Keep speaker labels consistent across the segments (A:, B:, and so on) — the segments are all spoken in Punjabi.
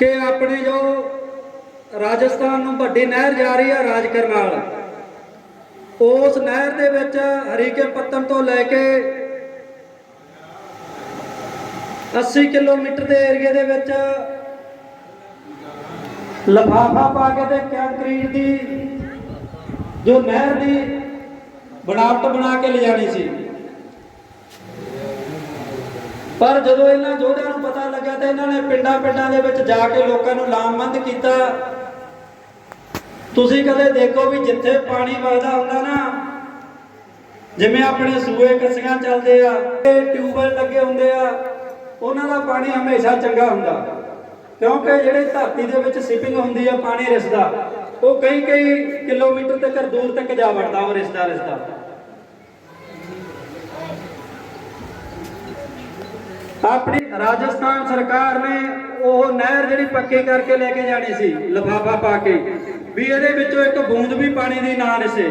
A: ਕਿ ਆਪਣੇ ਜੋ ਰਾਜਸਥਾਨ ਨੂੰ ਵੱਡੀ ਨਹਿਰ ਜਾ ਰਹੀ ਹੈ ਰਾਜ ਕਰਨਾਲ ਉਸ ਨਹਿਰ ਦੇ ਵਿੱਚ ਹਰੀਕੇ ਪੱਤਨ ਤੋਂ ਲੈ ਕੇ 80 ਕਿਲੋਮੀਟਰ ਦੇ ਏਰੀਏ ਦੇ ਵਿੱਚ ਲਫਾਫਾ ਪਾ ਕੇ ਤੇ ਕੰਕਰੀਟ ਦੀ ਜੋ ਨਹਿਰ ਦੀ ਬਣਾਵਟ ਬਣਾ ਕੇ ਲਿਜਾਣੀ ਸੀ। ਪਰ ਜਦੋਂ ਇਹਨਾਂ ਯੋਧਿਆਂ ਨੂੰ ਪਤਾ ਤਾਂ ਇਹਨਾਂ ਨੇ ਪਿੰਡਾਂ ਪਿੰਡਾਂ ਦੇ ਵਿੱਚ ਜਾ ਕੇ ਲੋਕਾਂ ਨੂੰ ਲਾਮਬੰਦ ਕੀਤਾ। ਤੁਸੀਂ ਕਦੇ ਦੇਖੋ ਵੀ ਜਿੱਥੇ ਪਾਣੀ ਵਗਦਾ ਹੁੰਦਾ ਨਾ, ਜਿਵੇਂ ਆਪਣੇ ਸੂਏ ਕੱਸੀਆਂ ਚੱਲਦੇ ਆ, ਤੇ ਟਿਊਬਵੈਲ ਲੱਗੇ ਹੁੰਦੇ ਆ, ਉਹਨਾਂ ਦਾ ਪਾਣੀ ਹਮੇਸ਼ਾ ਚੰਗਾ ਹੁੰਦਾ। ਕਿਉਂਕਿ ਜਿਹੜੇ ਧਰਤੀ ਦੇ ਵਿੱਚ ਸਿਪਿੰਗ ਹੁੰਦੀ ਆ ਪਾਣੀ ਰਿਸਦਾ, ਉਹ ਕਈ ਕਈ ਕਿਲੋਮੀਟਰ ਤੱਕ ਦੂਰ ਤੱਕ ਜਾ ਵੜਦਾ ਉਹ ਰਿਸਦਾ ਰਿਸਦਾ ਆਪਣੀ ਰਾਜਸਥਾਨ ਸਰਕਾਰ ਨੇ ਉਹ ਨਹਿਰ ਜਿਹੜੀ ਪੱਕੀ ਕਰਕੇ ਲੈ ਕੇ ਜਾਣੀ ਸੀ, ਲਫਾਫਾ ਪਾ ਕੇ, ਵੀ ਇਹਦੇ ਵਿੱਚੋਂ ਇੱਕ ਬੂੰਦ ਵੀ ਪਾਣੀ ਦੀ ਨਾ ਨਿਸ਼ੇ।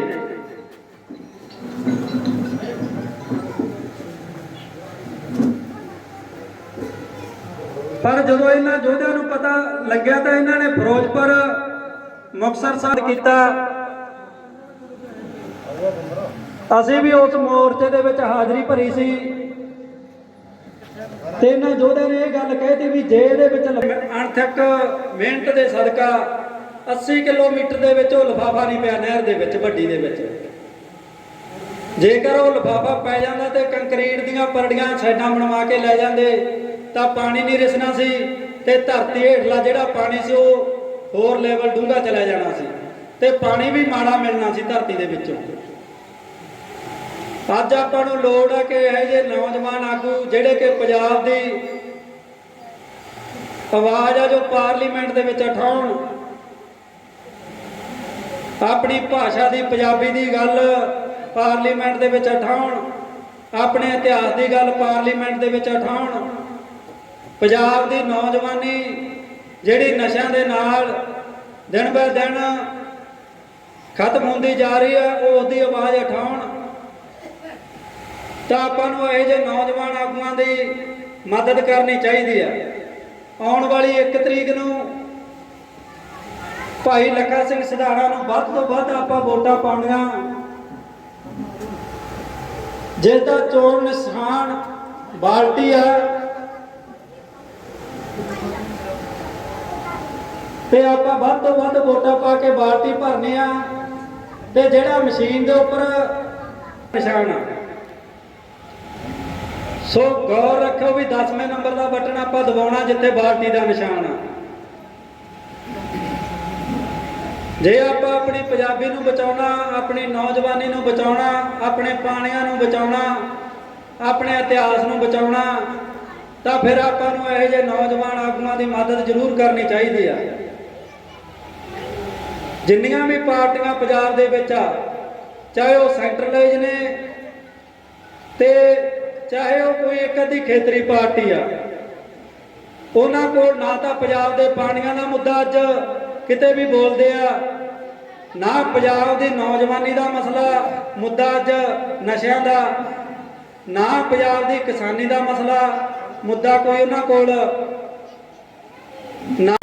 A: ਪਰ ਜਦੋਂ ਇਹਨਾਂ ਯੋਧਿਆਂ ਨੂੰ ਪਤਾ ਲੱਗਿਆ ਤਾਂ ਇਹਨਾਂ ਨੇ ਫਿਰੋਜ਼ਪੁਰ, ਮੁਕਤਸਰ ਸਾਹਿਬ ਕੀਤਾ। ਅਸੀਂ ਵੀ ਉਸ ਮੋਰਚੇ ਦੇ ਵਿੱਚ ਹਾਜ਼ਰੀ ਭਰੀ ਸੀ। ਤੇ ਇਹਨਾਂ ਯੋਧਿਆਂ ਨੇ ਇਹ ਗੱਲ ਕਹਿਤੀ ਵੀ ਜੇ ਇਹਦੇ ਵਿੱਚ ਲ- ਅਣਥੱਕ ਮਿਹਨਤ ਦੇ ਸਦਕਾ 80 ਕਿਲੋਮੀਟਰ ਦੇ ਵਿੱਚ ਉਹ ਲਫਾਫਾ ਨਹੀਂ ਪਿਆ ਨਹਿਰ ਦੇ ਵਿੱਚ, ਵੱਡੀ ਦੇ ਵਿੱਚ। ਜੇਕਰ ਉਹ ਲਫਾਫਾ ਪੈ ਜਾਂਦਾ ਤੇ ਕੰਕਰੀਟ ਦੀਆਂ ਪਰੜੀਆਂ ਸਾਈਡਾਂ ਬਣਵਾ ਕੇ ਲੈ ਜਾਂਦੇ, ਤਾਂ ਪਾਣੀ ਨਹੀਂ ਰਿਸਣਾ ਸੀ ਤੇ ਧਰਤੀ ਹੇਠਲਾ ਜਿਹੜਾ ਪਾਣੀ ਸੀ ਉਹ ਹੋਰ ਲੈਵਲ ਡੂੰਘਾ ਚਲਾ ਜਾਣਾ ਸੀ ਤੇ ਪਾਣੀ ਵੀ ਮਾੜਾ ਮਿਲਣਾ ਸੀ ਧਰਤੀ ਦੇ ਵਿੱਚੋਂ। ਅੱਜ ਆਪਾਂ ਨੂੰ ਲੋੜ ਹੈ ਕਿ ਇਹ ਜਿਹੇ ਨੌਜਵਾਨ ਆਗੂ ਜਿਹੜੇ ਕਿ ਪੰਜਾਬ ਦੀ ਆਵਾਜ਼ ਆ ਜੋ ਪਾਰਲੀਮੈਂਟ ਦੇ ਵਿੱਚ ਉਠਾਉਣ, ਆਪਣੀ ਭਾਸ਼ਾ ਦੀ ਪੰਜਾਬੀ ਦੀ ਗੱਲ ਪਾਰਲੀਮੈਂਟ ਦੇ ਵਿੱਚ ਉਠਾਉਣ, ਆਪਣੇ ਇਤਿਹਾਸ ਦੀ ਗੱਲ ਪਾਰਲੀਮੈਂਟ ਦੇ ਵਿੱਚ ਉਠਾਉਣ, ਪੰਜਾਬ ਦੀ ਨੌਜਵਾਨੀ ਜਿਹੜੀ ਨਸ਼ਿਆਂ ਦੇ ਨਾਲ ਦਿਨ ਬਰ ਦਿਨ ਖਤਮ ਹੁੰਦੀ ਜਾ ਰਹੀ ਹੈ, ਉਹ ਉਹਦੀ ਆਵਾਜ਼ ਉਠਾਉਣ। ਤਾਂ ਆਪਾਂ ਨੂੰ ਇਹ ਜੇ ਨੌਜਵਾਨ ਆਗੂਆਂ ਦੀ ਮਦਦ ਕਰਨੀ ਚਾਹੀਦੀ ਹੈ ਆਉਣ ਵਾਲੀ 1 ਤਰੀਕ ਨੂੰ ਭਾਈ ਲੱਖਾ ਸਿੰਘ ਸਿਧਾਣਾ ਨੂੰ ਵੱਧ ਤੋਂ ਵੱਧ ਆਪਾਂ ਵੋਟਾਂ ਪਾਉਣੀਆਂ। ਜਿਸ ਦਾ ਚੋਣ ਨਿਸ਼ਾਨ ਬਾਲਟੀ ਆ। ਤੇ ਆਪਾਂ ਵੱਧ ਤੋਂ ਵੱਧ ਵੋਟਾਂ ਪਾ ਕੇ ਬਾਲਟੀ ਭਰਨੀ ਆ। ਤੇ ਜਿਹੜਾ ਮਸ਼ੀਨ ਦੇ ਉੱਪਰ ਨਿਸ਼ਾਨ ਆ। ਸੋ ਗੌਰ ਰੱਖੋ ਵੀ 10ਵੇਂ ਨੰਬਰ ਦਾ ਬਟਨ ਆਪਾਂ ਦਬਾਉਣਾ ਜਿੱਥੇ ਬਾਲਟੀ ਦਾ ਨਿਸ਼ਾਨ ਆ। ਜੇ ਆਪਾਂ ਆਪਣੀ ਪੰਜਾਬੀ ਨੂੰ ਬਚਾਉਣਾ, ਆਪਣੀ ਨੌਜਵਾਨੀ ਨੂੰ ਬਚਾਉਣਾ, ਆਪਣੇ ਪਾਣੀਆਂ ਨੂੰ ਬਚਾਉਣਾ, ਆਪਣੇ ਇਤਿਹਾਸ ਨੂੰ ਬਚਾਉਣਾ, ਤਾਂ ਫਿਰ ਆਪਾਂ ਨੂੰ ਇਹੋ ਜਿਹੇ ਨੌਜਵਾਨ ਆਗੂਆਂ ਦੀ ਮਦਦ ਜ਼ਰੂਰ ਕਰਨੀ ਚਾਹੀਦੀ ਆ। ਜਿੰਨੀਆਂ ਵੀ ਪਾਰਟੀਆਂ ਪੰਜਾਬ ਦੇ ਵਿੱਚ ਆ, ਚਾਹੇ ਉਹ ਸੈਂਟਰਲਾਈਜ਼ ਨੇ ਤੇ ਚਾਹੇ ਉਹ ਕੋਈ ਇੱਕ ਅੱਧੀ ਖੇਤਰੀ ਪਾਰਟੀ ਆ। ਉਹਨਾਂ ਕੋਲ ਨਾ ਤਾਂ ਪੰਜਾਬ ਦੇ ਪਾਣੀਆਂ ਦਾ ਮੁੱਦਾ ਅੱਜ ਕਿਤੇ ਵੀ ਬੋਲਦੇ ਆ, ਨਾ ਪੰਜਾਬ ਦੀ ਨੌਜਵਾਨੀ ਦਾ ਮਸਲਾ ਮੁੱਦਾ ਅੱਜ ਨਸ਼ਿਆਂ ਦਾ, ਨਾ ਪੰਜਾਬ ਦੀ ਕਿਸਾਨੀ ਦਾ ਮਸਲਾ ਮੁੱਦਾ ਕੋਈ ਉਹਨਾਂ ਕੋਲ। ਨਾ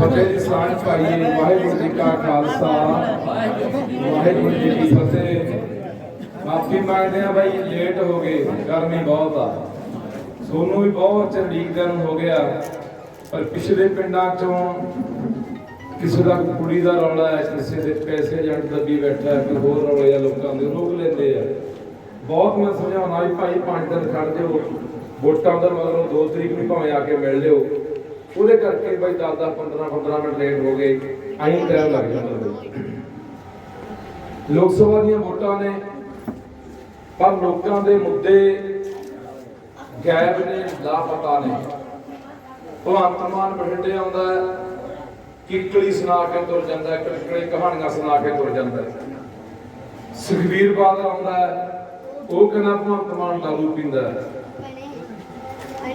B: ਫਤਿਹ ਦੀ ਸਾਂਝ ਪਾਈਏ ਵਾਹਿਗੁਰੂ ਜੀ ਕਾ ਖਾਲਸਾ। ਵਾਹਿਗੁਰੂ ਜੀ ਕੀ ਫਤਿਹ। ਮਾਫੀ ਮੰਗਦੇ ਆ ਬਾਈ, ਲੇਟ ਹੋ ਗਏ, ਗਰਮੀ ਬਹੁਤ ਆ। ਸੋਨੂੰ ਵੀ ਬਹੁਤ ਚੰਡੀਕ ਦਿਨ ਹੋ ਗਿਆ। ਪਰ ਪਿਛਲੇ ਪਿੰਡਾਂ ਚੋਂ ਕਿਸੇ ਦਾ ਕੁੜੀ ਦਾ ਰੌਲਾ ਹੈ, ਕਿਸੇ ਦੇ ਪੈਸੇ ਜੱਟ ਦੱਬੀ ਬੈਠਾ ਹੈ, ਕੋਈ ਹੋਰ ਰੌਲੇ ਆ, ਲੋਕਾਂ ਦੇ ਰੋਕ ਲੈਂਦੇ ਆ। ਬਹੁਤ ਮੈਂ ਸਮਝਾਉਣਾ ਵੀ ਭਾਈ, ਪੰਜ ਦਿਨ ਖੜ ਜਾਓ। ਵੋਟਾਂ ਦਾ ਮਤਲਬ 2 ਤਰੀਕ ਨੂੰ ਭਾਵੇਂ ਆ ਕੇ ਮਿਲ ਲਿਓ। ਉਹਦੇ ਕਰਕੇ ਬਾਈ 10 10 15 15 ਮਿੰਟ ਲੇਟ ਹੋ ਗਏ। ਆਹੀਂ ਟਾਈਮ ਲੱਗ ਜਾਂਦਾ। ਲੋਕ ਸਭਾ ਦੀਆਂ ਵੋਟਾਂ ਨੇ, ਪਰ ਲੋਕਾਂ ਦੇ ਮੁੱਦੇ ਗਾਇਬ ਨੇ, ਲਾਪਤਾ ਨੇ। ਭਗਵੰਤ ਮਾਨ ਬਠਿੰਡੇ ਆਉਂਦਾ ਹੈ, ਕਿੱਕਲੀ ਸੁਣਾ ਕੇ ਤੁਰ ਜਾਂਦਾ ਹੈ ਕਹਾਣੀਆਂ ਸੁਣਾ ਕੇ ਤੁਰ ਜਾਂਦਾ ਹੈ। ਸੁਖਬੀਰ ਬਾਦਲ ਆਉਂਦਾ ਹੈ, ਉਹ ਕਹਿੰਦਾ ਭਗਵੰਤ ਮਾਨ ਦਾਰੂ ਪੀਂਦਾ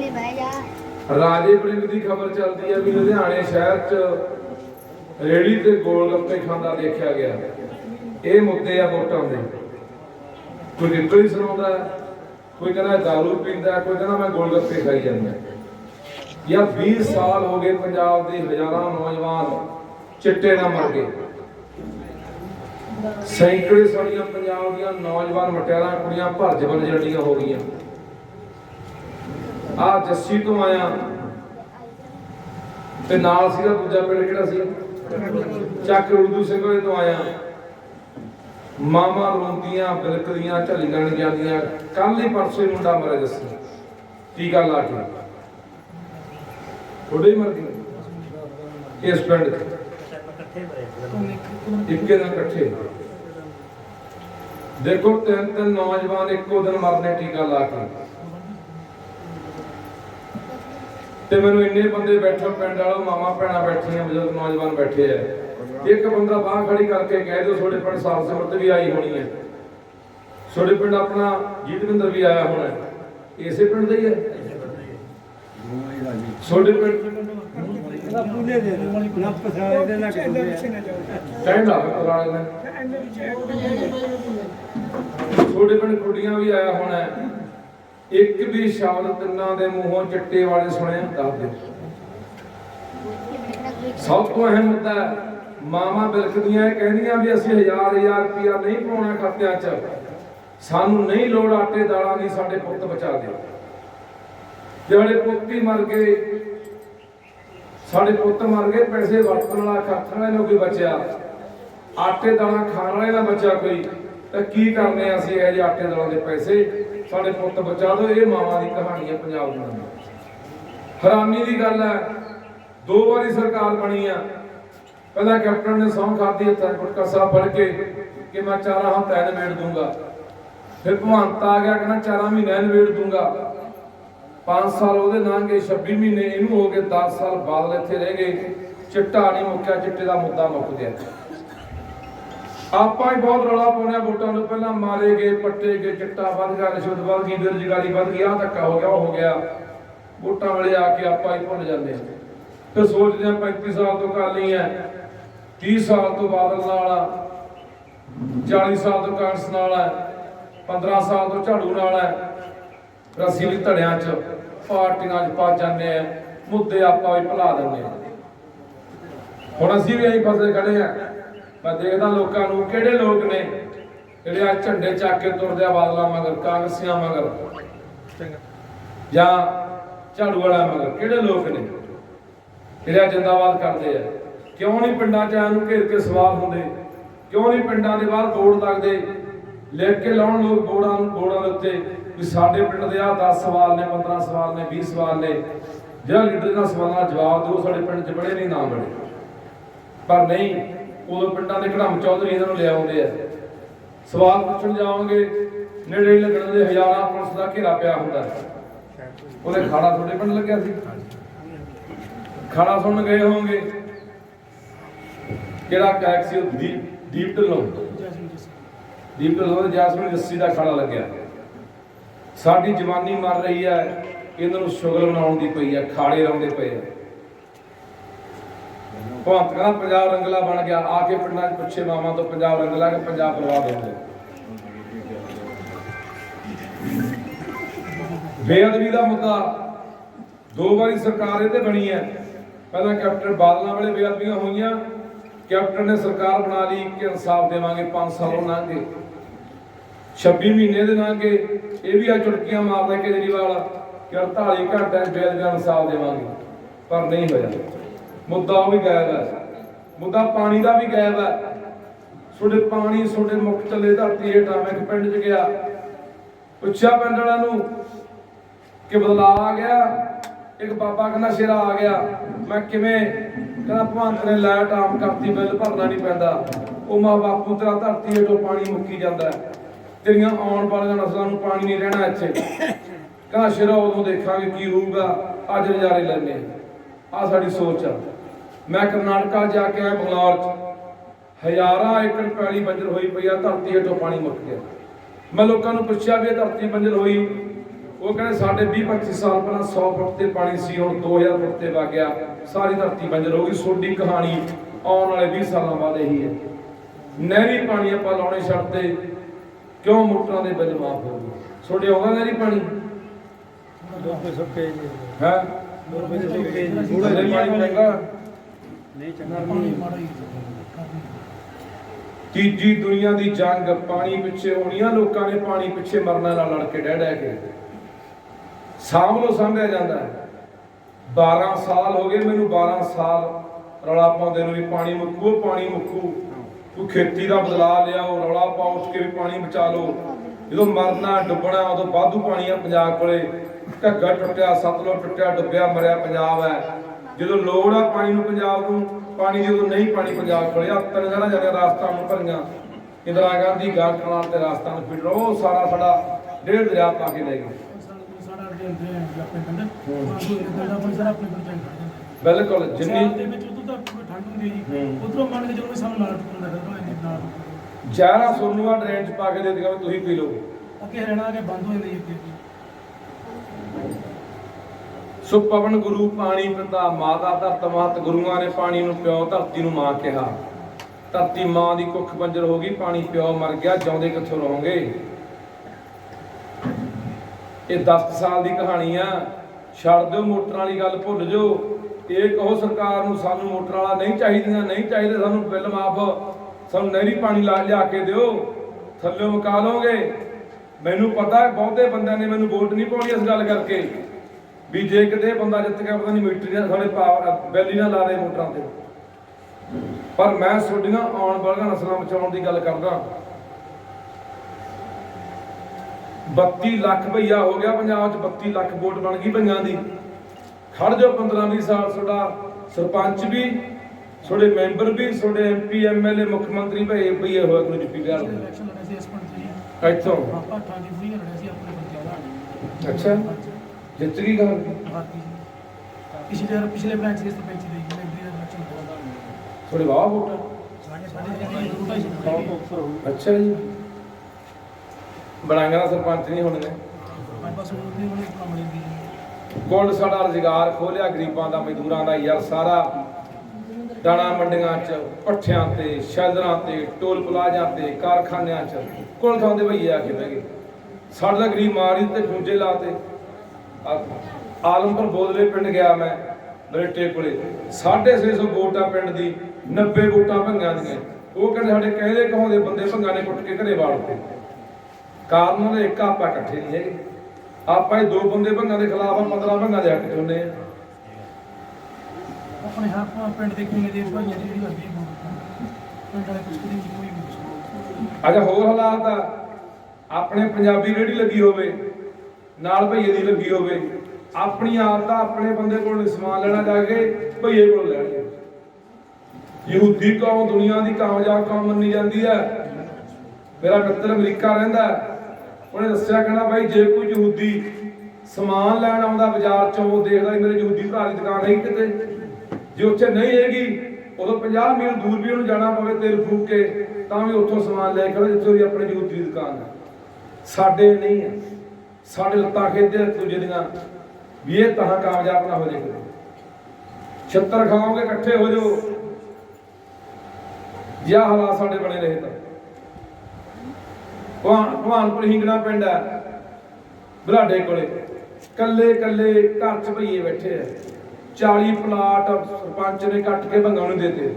B: ਹੈ
C: ਅਰੇ ਜਾ।
B: ਰਾਜੇ ਵੜਿੰਗ ਦੀ ਖਬਰ ਚੱਲਦੀ ਹੈ ਵੀ ਲੁਧਿਆਣੇ ਸ਼ਹਿਰ 'ਚ ਰੇੜੀ ਤੇ ਗੋਲ ਗੱਪੇ ਖਾਂਦਾ ਦੇਖਿਆ ਗਿਆ। ਇਹ ਮੁੱਦੇ ਆ ਵੋਟਾਂ ਦੇ। ਕੋਈ ਕਿੱਕਲੀ ਸੁਣਾਉਂਦਾ ਕੋਈ ਕਹਿੰਦਾ ਦਾਰੂ ਪੀਂਦਾ, ਕੋਈ ਕਹਿੰਦਾ ਮੈਂ ਗੋਲ ਗੱਪੇ ਖਾਈ ਜਾਂਦਾ। ਜਾਂ 20 ਸਾਲ ਹੋ ਗਏ ਪੰਜਾਬ ਦੇ ਹਜ਼ਾਰਾਂ ਨੌਜਵਾਨ ਚਿੱਟੇ ਨਾਲ ਮਰ ਗਏ। ਸੈਂਕੜੇ ਸਾਡੀਆਂ ਪੰਜਾਬ ਦੀਆਂ ਨੌਜਵਾਨ ਮਟਿਆਰਾਂ ਕੁੜੀਆਂ ਭਰ ਜਬਨ ਜੜੀਆਂ ਹੋ ਗਈਆਂ। ਆ ਜੱਸੀ ਤੋਂ ਆਇਆ। ਤੇ ਨਾਲ ਸੀਗਾ ਦੂਜਾ ਪਿੰਡ ਕਿਹੜਾ ਸੀ? ਚੱਕ ਉਰਦੂ ਸਿੰਘ ਵਾਲੇ ਤੋਂ ਆਇਆ। ਮਾਮਾ ਰੋਂਦੀਆਂ, ਬਿਲਕਦੀਆਂ, ਝੱਲੀਆਂ ਜਾਂਦੀਆਂ। ਕੱਲ ਹੀ ਪਰਸੋਂ ਮੁੰਡਾ ਮਰਿਆ ਜੱਸੀ। ਕੀ ਗੱਲ ਆ ਕੇ ਥੋੜੇ ਮਰ ਗਏ ਇਸ ਪਿੰਡ 'ਚ ਇੱਕੇ ਦਿਨ ਇਕੱਠੇ। ਦੇਖੋ ਤਿੰਨ ਤਿੰਨ ਨੌਜਵਾਨ ਇੱਕੋ ਦਿਨ ਮਰਨੇ ਟੀਕਾ ਲਾ ਕੇ ਤੇ ਮੈਨੂੰ ਇੰਨੇ ਬੰਦੇ ਬੈਠੇ ਪਿੰਡ ਵਾਲੋ ਮਾਮਾ ਭੈਣਾਂ ਬੈਠੀਆਂ ਬਜ਼ੁਰਗ ਨੌਜਵਾਨ ਬੈਠੇ ਐ ਇੱਕ ਬੰਦਾ ਬਾਹ ਖੜੀ ਕਰਕੇ ਕਹਿ ਦਿਓ ਤੁਹਾਡੇ ਪਿੰਡ ਸਾਲ ਸਿਮਰਤ ਵੀ ਆਈ ਹੋਣੀ ਹੈ। ਤੁਹਾਡੇ ਪਿੰਡ ਆਪਣਾ ਜੀਤਵਿੰਦਰ ਵੀ ਆਇਆ ਹੋਣਾ। ਇਸੇ ਪਿੰਡ ਦਾ ਹੀ ਹੈ। ਤੁਹਾਡੇ ਪਿੰਡ ਕਹਿਣ ਦਾ ਪਰਾਲੇ ਨੇ ਤੁਹਾਡੇ ਪਿੰਡ ਕੁੜੀਆਂ ਵੀ ਆਇਆ ਹੋਣਾ। ਇੱਕ ਵੀ ਸ਼ਬਦ ਤਿੰਨਾਂ ਦੇ ਮੂੰਹੋਂ ਚਿੱਟੇ ਵਾਲੇ ਸੁਣਿਆ ਦੱਸ ਦਿਓ। ਸਭ ਤੋਂ ਅਹਿਮ ਮੁੱਦਾ ਹੈ, ਬਿਲਕਦੀਆਂ ਇਹ ਕਹਿੰਦੀਆਂ ਵੀ ਅਸੀਂ ਹਜ਼ਾਰ ਹਜ਼ਾਰ ਰੁਪਇਆ ਨਹੀਂ ਪਾਉਣਾ ਖਾਤਿਆਂ 'ਚ। ਸਾਨੂੰ ਨਹੀਂ ਲੋੜ ਆਟੇ ਦਾਲਾਂ ਦੀ ਸਾਡੇ ਪੁੱਤ ਬਚਾ ਦਿਓ। ਜਿਹੜੇ ਪੁੱਤੀ ਮਰ ਗਏ ਸਾਡੇ ਪੁੱਤ ਮਰ ਗਏ ਪੈਸੇ ਵਰਤਣ ਵਾਲਾ ਖਾਤਰ ਵਾਲੇ ਨੂੰ ਕੋਈ ਬਚਿਆ? ਆਟੇ ਦਾਲਾਂ ਖਾਣ ਵਾਲੇ ਨਾ ਬਚਿਆ ਕੋਈ? ਤਾਂ ਕੀ ਕਰਨੇ ਅਸੀਂ ਇਹ ਜਿਹੇ ਆਟੇ ਦਾਲਾਂ ਦੇ ਪੈਸੇ? ਸਾਡੇ ਪੁੱਤ ਬਚਾ ਦਿਓ ਇਹ ਮਾਵਾਂ ਦੀ ਕਹਾਣੀ ਹੈ ਪੰਜਾਬ ਦੀਆਂ ਹੈਰਾਨੀ ਦੀ ਗੱਲ ਹੈ, ਦੋ ਵਾਰੀ ਸਰਕਾਰ ਬਣੀ ਆ। ਪਹਿਲਾਂ ਕੈਪਟਨ ਨੇ ਸਹੁੰ ਖਾਦੀ ਹੱਥਾਂ ਗੁਟਕਾ ਸਾਹਿਬ ਫੜ ਕੇ ਕਿ ਮੈਂ ਚਾਰਾਂ ਹੱਥ ਐਨ ਦੂੰਗਾ। ਫਿਰ ਭਗਵੰਤ ਆ ਗਿਆ, ਕਹਿੰਦਾ ਚਾਰਾਂ ਮਹੀਨੇ ਨਵੇੜ ਦੂੰਗਾ। 5 ਸਾਲ ਉਹਦੇ ਲੰਘ ਗਏ 26 ਮਹੀਨੇ ਇਹਨੂੰ ਹੋ ਗਏ 10 ਸਾਲ ਬਾਦਲ ਇੱਥੇ ਰਹਿ ਗਏ। ਚਿੱਟਾ ਨਹੀਂ ਮੁੱਕਿਆ, ਚਿੱਟੇ ਦਾ ਮੁੱਦਾ ਮੁੱਕ ਗਿਆ। ਆਪਾਂ ਹੀ ਬਹੁਤ ਰੌਲਾ ਪਾਉਂਦੇ ਆ ਵੋਟਾਂ ਤੋਂ ਪਹਿਲਾਂ ਮਾਰੇ ਗਏ, ਪੱਟੇ ਗਏ, ਚਿੱਟਾ ਵੱਧ ਗਿਆ, ਰਿਸ਼ਵਤ ਵੱਧ ਗਈ ਬੇਰੁਜ਼ਗਾਰੀ ਵੱਧ ਗਈ, ਆਹ ਧੱਕਾ ਹੋ ਗਿਆ, ਉਹ ਹੋ ਗਿਆ। ਵੋਟਾਂ ਵੇਲੇ ਆ ਕੇ ਆਪਾਂ ਹੀ ਭੁੱਲ ਜਾਂਦੇ ਹਾਂ। ਤੇ ਸੋਚਦੇ ਆ 35 ਸਾਲ ਤੋਂ ਕਾਲੀ ਹੈ 30 ਸਾਲ ਤੋਂ ਬਾਦਲ ਨਾਲ ਆ 40 ਸਾਲ ਤੋਂ ਕਾਂਗਰਸ ਨਾਲ ਹੈ 15 ਸਾਲ ਤੋਂ ਝਾੜੂ ਨਾਲ ਹੈ ਰੱਸੀ ਵੀ ਧੜਿਆਂ 'ਚ, ਪਾਰਟੀਆਂ 'ਚ ਪਾ ਜਾਂਦੇ ਆ ਮੁੱਦੇ ਆਪਾਂ ਵੀ ਭੁਲਾ ਦਿੰਦੇ ਆ ਹੁਣ ਅਸੀਂ ਵੀ ਐਂ ਫਸੇ ਖੜੇ ਆ ਮੈਂ ਦੇਖਦਾ ਲੋਕਾਂ ਨੂੰ ਕਿਹੜੇ ਲੋਕ ਨੇ ਜਿਹੜੇ ਆ ਝੰਡੇ ਚੱਕ ਕੇ ਤੁਰਦੇ ਆ ਬਾਦਲਾਂ ਮਗਰ ਕਾਂਗਰਸੀਆਂ ਮਗਰ ਜਾਂ ਝਾੜੂ ਵਾਲਾ ਮਗਰ ਕਿਹੜੇ ਲੋਕ ਨੇ ਜਿਹੜੇ ਜਿੰਦਾਬਾਦ ਕਰਦੇ ਆ? ਕਿਉਂ ਨਹੀਂ ਪਿੰਡਾਂ 'ਚ ਆਨੂੰ ਘੇਰ ਕੇ ਸਵਾਲ ਹੁੰਦੇ? ਕਿਉਂ ਨਹੀਂ ਪਿੰਡਾਂ ਦੇ ਬਾਹਰ ਬੋਰਡ ਲੱਗਦੇ? ਲਿਖ ਕੇ ਲਾਉਣ ਲੋਕ ਬੋਰਡਾਂ ਨੂੰ ਬੋਰਡਾਂ ਦੇ ਉੱਤੇ ਵੀ ਸਾਡੇ ਪਿੰਡ ਦੇ ਆ 10 ਸਵਾਲ ਨੇ 15 ਸਵਾਲ ਨੇ 20 ਸਵਾਲ ਨੇ। ਜਿਹੜਾ ਲੀਡਰ ਇਹਨਾਂ ਸਵਾਲਾਂ ਦਾ ਜਵਾਬ ਦਿਓ ਸਾਡੇ ਪਿੰਡ 'ਚ ਬੜੇ ਨਹੀਂ ਨਾ ਬੜੇ। ਪਰ ਨਹੀਂ ਉਦੋਂ ਪਿੰਡਾਂ ਦੇ ਘੜਮ ਚੌਧਰੀ ਇਹਨਾਂ ਨੂੰ ਲਿਆਉਂਦੇ ਆ। ਸਵਾਲ ਪੁੱਛਣ ਜਾਓਗੇ ਨੇੜੇ ਲੱਗਣ ਦੇ ਹਜ਼ਾਰਾਂ ਪੁਲਿਸ ਦਾ ਘੇਰਾ ਪਿਆ ਹੁੰਦਾ। ਉਹਦੇ ਖਾੜਾ ਤੁਹਾਡੇ ਪਿੰਡ ਲੱਗਿਆ ਸੀ? ਖਾੜਾ ਸੁਣਨ ਗਏ ਹੋਵੋਗੇ। ਕਿਹੜਾ ਕੈਕ ਸੀ ਦੀਪ ਦੀਪ ਢਿੱਲੋਂ। ਦੀਪ ਢਿੱਲੋਂ ਦੇ ਜੱਸੀ ਦਾ ਖਾੜਾ ਲੱਗਿਆ। ਸਾਡੀ ਜਵਾਨੀ ਮਰ ਰਹੀ ਹੈ। ਇਹਨਾਂ ਨੂੰ ਸ਼ੁਗਲ ਬਣਾਉਣ ਦੀ ਪਈ ਹੈ, ਖਾੜੇ ਲਾਉਂਦੇ ਪਏ ਆ। ਭਗਵੰਤ ਕਹਿੰਦਾ ਪੰਜਾਬ ਰੰਗਲਾ ਬਣ ਗਿਆ, ਆ ਕੇ ਪਿੰਡਾਂ 'ਚ ਪੁੱਛੇ ਮਾਮਾ ਤੋਂ, ਪੰਜਾਬ ਰੰਗਲਾ ਕਿ ਪੰਜਾਬ ਬਰਬਾਦ ਹੋ ਗਿਆ ਬੇਅਦਬੀ ਦਾ ਮੁੱਦਾ, ਦੋ ਵਾਰੀ ਸਰਕਾਰ ਇਹ ਬਣੀ ਹੈ। ਪਹਿਲਾਂ ਕੈਪਟਨ ਬਾਦਲਾਂ ਵੇਲੇ ਬੇਅਦਬੀਆਂ ਹੋਈਆਂ, ਕੈਪਟਨ ਨੇ ਸਰਕਾਰ ਬਣਾ ਲਈ ਕਿ ਇਨਸਾਫ ਦੇਵਾਂਗੇ 5 ਸਾਲ ਉਹ ਲੰਘ 26 ਮਹੀਨੇ ਦੇ ਲੰਘ ਗਏ ਇਹ ਵੀ ਆ ਚੁਟਕੀਆਂ ਮਾਰਦਾ ਕੇਜਰੀਵਾਲ ਕਿ 48 ਘੰਟੇ 'ਚ ਬੇਅਦਬੀ ਦਾ ਇਨਸਾਫ ਦੇਵਾਂਗੇ। ਪਰ ਨਹੀਂ ਹੋਇਆ। ਮੁੱਦਾ ਉਹ ਵੀ ਗਾਇਬ ਹੈ। ਮੁੱਦਾ ਪਾਣੀ ਦਾ ਵੀ ਗਾਇਬ ਹੈ। ਤੁਹਾਡੇ ਪਾਣੀ, ਤੁਹਾਡੇ ਮੁੱਖ ਚੱਲੇ ਧਰਤੀ ਹੇਠਾਂ ਮੈਂ ਇੱਕ ਪਿੰਡ 'ਚ ਗਿਆ। ਪੁੱਛਿਆ ਪਿੰਡ ਵਾਲਿਆਂ ਨੂੰ ਕਿ ਬਦਲਾ ਆ ਗਿਆ? ਇੱਕ ਬਾਬਾ ਕਹਿੰਦਾ, ਸ਼ੇਰਾ ਆ ਗਿਆ। ਮੈਂ ਕਿਵੇਂ? ਕਹਿੰਦਾ, ਭਗਵੰਤ ਨੇ ਲਾਈਟ ਆਮ ਕਰਤੀ, ਬਿੱਲ ਭਰਨਾ ਨਹੀਂ ਪੈਂਦਾ। ਉਹ ਮਾਂ ਬਾਪੂ ਤੇਰਾ ਧਰਤੀ ਹੇਠੋਂ ਪਾਣੀ ਮੁੱਕੀ ਜਾਂਦਾ ਤੇਰੀਆਂ ਆਉਣ ਵਾਲੀਆਂ ਨਸਲਾਂ ਨੂੰ ਪਾਣੀ ਨਹੀਂ ਰਹਿਣਾ ਇੱਥੇ। ਕਹਿੰਦਾ, ਸ਼ੇਰਾ ਉਦੋਂ ਦੇਖਾਂਗੇ ਕੀ ਹੋਊਗਾ। ਅੱਜ ਨਜ਼ਾਰੇ ਲੈਣੇ ਆ ਸਾਡੀ ਸੋਚ ਆ। ਮੈਂ ਕਰਨਾਟਕਾ ਜਾ ਕੇ ਆਇਆ ਬੰਗਲੌਰ ਚ। ਹਜ਼ਾਰਾਂ ਏਕੜ ਪੈਲੀ ਬੰਜਰ ਹੋਈ ਪਈ ਆ ਧਰਤੀ ਹੇਠੋਂ ਪਾਣੀ ਮੁੱਕ ਗਿਆ। ਮੈਂ ਲੋਕਾਂ ਨੂੰ ਪੁੱਛਿਆ ਵੀ ਇਹ ਧਰਤੀ ਬੰਜਰ ਹੋਈ? ਉਹ ਕਹਿੰਦੇ ਸਾਡੇ 20 25 ਸਾਲ ਪਹਿਲਾਂ 100 ਫੁੱਟ ਤੇ ਪਾਣੀ ਸੀ ਹੁਣ 2000 ਫੁੱਟ ਤੇ ਵਗ ਗਿਆ। ਸਾਰੀ ਧਰਤੀ ਬੰਜਰ ਹੋ ਗਈ। ਸੋਡੀ ਕਹਾਣੀ ਆਉਣ ਵਾਲੇ 20 ਸਾਲਾਂ ਬਾਅਦ ਇਹੀ ਹੈ। ਨਹਿਰੀ ਪਾਣੀ ਆਪਾਂ ਲਾਉਣੇ ਛੱਡਦੇ ਕਿਉਂ ਮੋਟਰਾਂ ਦੇ ਬਿੱਲ ਮਾਫ ਹੋ ਗਏ? ਤੁਹਾਡੇ ਆਉਂਦਾ ਨਹਿਰੀ ਪਾਣੀ?
A: ਸੁੱਕੇ ਜੀ
B: ਹੈ?
A: ਲੋਕੇ ਸੁੱਕੇ ਜੀ
B: ਨਹਿਰੀ ਪਾਣੀ ਮਹਿੰਗਾ
A: ਨਹੀਂ ਚੰਗਾ।
B: ਤੀਜੀ ਦੁਨੀਆ ਦੀ ਜੰਗ ਪਾਣੀ ਪਿੱਛੇ ਹੋਣੀ ਆ ਲੋਕਾਂ ਨੇ ਪਾਣੀ ਪਿੱਛੇ ਮਰਨਾ ਨਾਲ ਲੜ ਕੇ ਡਹਿ ਡਹਿ ਕੇ। ਲੋ ਸਾਂਭਿਆ ਜਾਂਦਾ ਹੈ। 12 ਸਾਲ ਹੋ ਗਏ ਮੈਨੂੰ 12 ਸਾਲ ਰੌਲਾ ਪਾਉਂਦੇ ਨੂੰ ਵੀ ਪਾਣੀ ਮੁੱਕੂ ਪਾਣੀ ਮੁੱਕੂ। ਤੂੰ ਖੇਤੀ ਦਾ ਬਦਲਾ ਲਿਆਓ ਰੌਲਾ ਪਾਓ ਉਸ ਕੇ ਵੀ ਪਾਣੀ ਬਚਾ ਲਓ। ਜਦੋਂ ਮਰਨਾ ਡੁੱਬਣਾ ਉਦੋਂ ਵਾਧੂ ਪਾਣੀ ਆ ਪੰਜਾਬ ਕੋਲੇ। ਘੱਗਰ ਟੁੱਟਿਆ ਸਤਲੁਜ ਟੁੱਟਿਆ ਡੁੱਬਿਆ ਮਰਿਆ ਪੰਜਾਬ ਹੈ। ਜਦੋਂ ਲੋੜ ਆ ਪਾਣੀ ਨੂੰ ਪੰਜਾਬ ਨੂੰ ਪਾਣੀ ਜਦੋਂ ਨਹੀਂ ਪਾਣੀ ਪੰਜਾਬ ਕੋਲੇ ਆ ਤਿੰਨ ਜਣਾ ਜਾਂਦੇ ਰਾਜਸਥਾਨ ਨੂੰ ਭਰੀਆਂ। ਇੰਦਰਾ ਗਾਂਧੀ ਗਾਂਧੀਵਾਲ ਤੇ ਰਾਜਸਥਾਨ ਫਿਰ ਉਹ ਸਾਰਾ ਸਾਡਾ ਡੇਢ ਦਰਿਆ ਪਾ ਕੇ ਲੈ ਗਏ। ਬਿਲਕੁਲ
D: ਜਿੰਨੀ ਦੇ ਵਿੱਚ ਉਦੋਂ ਤਾਂ ਠੰਡ ਹੁੰਦੀ ਹੈ ਜੀ
B: ਹੂੰ।
D: ਉਧਰੋਂ ਮੰਨ ਕੇ ਜਦੋਂ ਵੀ ਸਾਨੂੰ ਨਾਲ ਟੁੱਟਣ ਲੱਗਾ ਤਾਂ ਇੰਨੇ ਨਾਲ
B: ਜ਼ਹਿਰਾ ਸੋਨੂਆ ਡਰੇਨ ਚ ਪਾ ਕੇ ਦੇ ਦਿਓ ਤੁਸੀਂ ਪੀ ਲਓ।
D: ਅੱਗੇ ਆ ਕੇ ਬੰਦ ਹੋ ਜਾਂਦੀ ਹੈ ਅੱਗੇ।
B: ਸੋ ਪਵਨ ਗੁਰੂ ਪਾਣੀ ਪਿੰਦਾ, ਮਾਤਾ ਧਰਤ ਮਾਤ ਗੁਰੂਆਂ ਨੇ ਪਾਣੀ ਨੂੰ ਪਿਓ ਧਰਤੀ ਨੂੰ ਮਾਂ ਕਿਹਾ। ਧਰਤੀ ਮਾਂ ਦੀ ਕੁੱਖ ਬੰਜਰ ਹੋ ਗਈ, ਪਾਣੀ ਪਿਓ ਮਰ ਗਿਆ, ਜਿਉਂਦੇ ਕਿੱਥੋਂ ਰਹੋਗੇ? ਇਹ 10 ਸਾਲ ਦੀ ਕਹਾਣੀ ਆ। ਛੱਡ ਦਿਓ, ਮੋਟਰਾਂ ਵਾਲੀ ਗੱਲ ਭੁੱਲ ਜਾਓ। ਇਹ ਕਹੋ ਸਰਕਾਰ ਨੂੰ, ਸਾਨੂੰ ਮੋਟਰ ਵਾਲਾ ਨਹੀਂ ਚਾਹੀਦੀਆਂ, ਨਹੀਂ ਚਾਹੀਦੇ, ਸਾਨੂੰ ਬਿੱਲ ਮਾਫ। ਸਾਨੂੰ ਨਹਿਰੀ ਪਾਣੀ ਲਾ ਲਿਆ ਕੇ ਦਿਓ। ਥੱਲੇ ਮੁਕਾ ਲਓਗੇ। ਮੈਨੂੰ ਪਤਾ ਬਹੁਤੇ ਬੰਦਿਆਂ ਨੇ ਮੈਨੂੰ ਵੋਟ ਨਹੀਂ ਪਾਉਣੀ ਇਸ ਗੱਲ ਕਰਕੇ। ਵੀ ਜੇ ਕਿਤੇ ਬੰਦਾ ਜਿੱਤ ਗਿਆ ਪਤਾ ਨਹੀਂ ਮੀਟਰ ਜਾਂ ਸਾਡੇ ਪਾਵਰ ਬਿੱਲ ਹੀ ਨਾ ਲਾ ਦੇ ਮੋਟਰਾਂ ਤੇ। ਪਰ ਮੈਂ ਤੁਹਾਡੀਆਂ ਆਉਣ ਵਾਲੀਆਂ ਨਸਲਾਂ ਬਚਾਉਣ ਦੀ ਗੱਲ ਕਰਦਾ। 32 ਲੱਖ ਭਈਆ ਹੋ ਗਿਆ ਪੰਜਾਬ 'ਚ 32 ਲੱਖ ਵੋਟ ਬਣ ਗਈ ਭਈਆਂ ਦੀ। ਖੜ ਜਾਓ 15 20 ਸਾਲ ਤੁਹਾਡਾ ਸਰਪੰਚ ਵੀ ਤੁਹਾਡੇ ਮੈਂਬਰ ਵੀ ਤੁਹਾਡੇ ਐਮਪੀ ਐਮਐਲਏ ਮੁੱਖ ਮੰਤਰੀ ਭਈ ਭਈਏ ਹੋਇਆ ਕੋਈ ਬਿਹਾਰ ਦੇ
D: ਇਲੈਕਸ਼ਨ ਲੜੇ ਸੀ ਇਸ ਪਿੰਡ 'ਚ ਜੀ।
B: ਇੱਥੋਂ।
D: ਆਪਾਂ ਠਾਂ ਦੀ ਫੁਰੀ ਲੜੇ ਸੀ ਆਪਣੇ 'ਚ
B: ਅੱਛਾ। ਜਿੱਤ ਗਈ ਗੱਲ
D: ਬਾਕੀ ਪਿਛਲੇ ਵਾਰ ਪਿਛਲੇ ਬ੍ਰਾਂਚ ਦੇ ਸਰਪੰਚ ਦੇ ਮੈਂਬਰੀ ਦਾ ਹੋਇਆ
B: ਥੋੜੇ ਵਾਹ ਵੋਟ
D: ਸਾਡੇ ਜਿਹੜੇ ਰੂਟਾ ਸੀ
B: ਅੱਛਾ ਜੀ। ਬਣਾਂਗਾ ਦਾ ਸਰਪੰਚ ਨਹੀਂ
D: ਉਹਨੇ ਕੰਮ ਲੈਂਦੀ ਜੀ
B: ਕੁੱਲ ਸਾਡਾ ਰੁਜ਼ਗਾਰ ਖੋਲਿਆ ਗਰੀਬਾਂ ਦਾ ਮਜ਼ਦੂਰਾਂ ਦਾ ਯਾਰ ਸਾਰਾ ਦਾਣਾ ਮੰਡੀਆਂ 'ਚ ਪੱਠਿਆਂ ਤੇ ਸ਼ੈਲਰਾਂ ਤੇ ਟੋਲ ਪਲਾਜ਼ਾ ਤੇ ਕਾਰਖਾਨਿਆਂ 'ਚ। ਕੁੱਲ ਥਾਂ ਦੇ ਭਈਏ ਆ ਕੇ ਬਹਿ ਗਏ। ਸਾਡੇ ਦਾ ਗਰੀਬ ਮਾਰੀ ਤੇ ਖੁੰਝੇ ਲਾਤੇ ਆਲਮਪੁਰ ਬੋਦਲੇ ਪਿੰਡ ਗਿਆ ਮੈਂ ਬਰੇਟੇ ਕੋਲੇ 650 ਵੋਟਾਂ ਪਿੰਡ ਦੀ 90 ਵੋਟਾਂ ਭੰਗਾਂ ਦੀਆਂ। ਉਹ ਕਹਿੰਦੇ ਸਾਡੇ ਕਹਿੰਦੇ ਕਹਾਉਂਦੇ ਬੰਦੇ ਭੰਗਾਂ ਨੇ ਕੁੱਟ ਕੇ ਘਰੇ ਵਾੜਤੇ ਕਾਰਨ ਉਹਦੇ ਇੱਕ ਆਪਾਂ ਇਕੱਠੇ ਨਹੀਂ ਹੈਗੇ। ਆਪਾਂ ਇਹ ਦੋ ਬੰਦੇ ਭੰਗਾਂ ਦੇ ਖਿਲਾਫ ਆ 15 ਭੰਗਾਂ ਦੇ ਹੱਕ ਚ ਆ।
D: ਆਪਣੇ ਹੱਥ ਪਿੰਡ ਦੇ ਕੋਨੇ ਦੇ ਭਾਈਆਂ ਦੀ ਜਿਹੜੀ ਹੈ ਪਿੰਡ ਵਾਲੇ ਕੁਝ ਕਰੀ ਕੋਈ ਨਹੀਂ
B: ਅੱਛਾ ਹੋਰ ਹਾਲਾਤ ਆ। ਆਪਣੇ ਪੰਜਾਬੀ ਰੇੜੀ ਲੱਗੀ ਹੋਵੇ। ਨਾਲ ਭਈਏ ਦੀ ਲੱਗੀ ਹੋਵੇ। ਆਪਣੀ ਆਦਤ ਆ ਆਪਣੇ ਬੰਦੇ ਕੋਲ ਸਮਾਨ ਲੈਣਾ ਜਾ ਕੇ ਭਈਏ ਕੋਲ ਲੈਣਗੇ ਯਹੂਦੀ ਕੌਮ ਦੁਨੀਆ ਦੀ ਕਾਮਯਾਬ ਕੌਮ ਮੰਨੀ ਜਾਂਦੀ ਹੈ। ਮੇਰਾ ਮਿੱਤਰ ਅਮਰੀਕਾ ਰਹਿੰਦਾ ਉਹਨੇ ਦੱਸਿਆ, ਕਹਿੰਦਾ ਬਾਈ ਜੇ ਕੋਈ ਯਹੂਦੀ ਸਮਾਨ ਲੈਣ ਆਉਂਦਾ ਬਾਜ਼ਾਰ ਚੋਂ, ਉਹ ਦੇਖਦਾ ਮੇਰੇ ਯਹੂਦੀ ਭਰਾ ਦੀ ਦੁਕਾਨ ਹੈ ਕਿਤੇ। ਜੇ ਉੱਥੇ ਨਹੀਂ ਹੈਗੀ, ਉਦੋਂ 50 ਮੀਲ ਦੂਰ ਵੀ ਉਹਨੂੰ ਜਾਣਾ ਪਵੇ ਤੇਲ ਫੂਕ ਕੇ, ਤਾਂ ਵੀ ਉੱਥੋਂ ਸਮਾਨ ਲੈ ਕੇ ਆਵੇ ਜਿੱਥੇ ਉਹਦੀ ਯਹੂਦੀ ਦੀ ਦੁਕਾਨ ਹੈ। ਸਾਡੇ ਨਹੀਂ ਹੈ। ਸਾਡੇ ਲੱਤਾਂ ਖੇਦੇ ਇੱਕ ਦੂਜੇ ਦੀਆਂ, ਵੀ ਇਹ ਤਾਂ ਕਾਮਯਾਬ ਨਾ ਹੋ ਜੇ ਛੱਤਰ ਖਾਓਗੇ, ਇਕੱਠੇ ਹੋ ਜਾਓ। ਜਿਆ ਹਾਲਾਤ ਸਾਡੇ ਬਣੇ ਰਹੇ ਤਾਂ। ਭਵਾਨਪੁਰ ਹਿੰਗਣਾ ਪਿੰਡ ਹੈ ਬੁਲਾਡੇ ਕੋਲੇ। ਕੱਲੇ ਕੱਲੇ ਘਰ ਚ ਭਈਏ ਬੈਠੇ ਆ। 40 ਪਲਾਟ ਸਰਪੰਚ ਨੇ ਕੱਟ ਕੇ ਭੰਗਾਂ ਨੂੰ ਦੇਤੇ।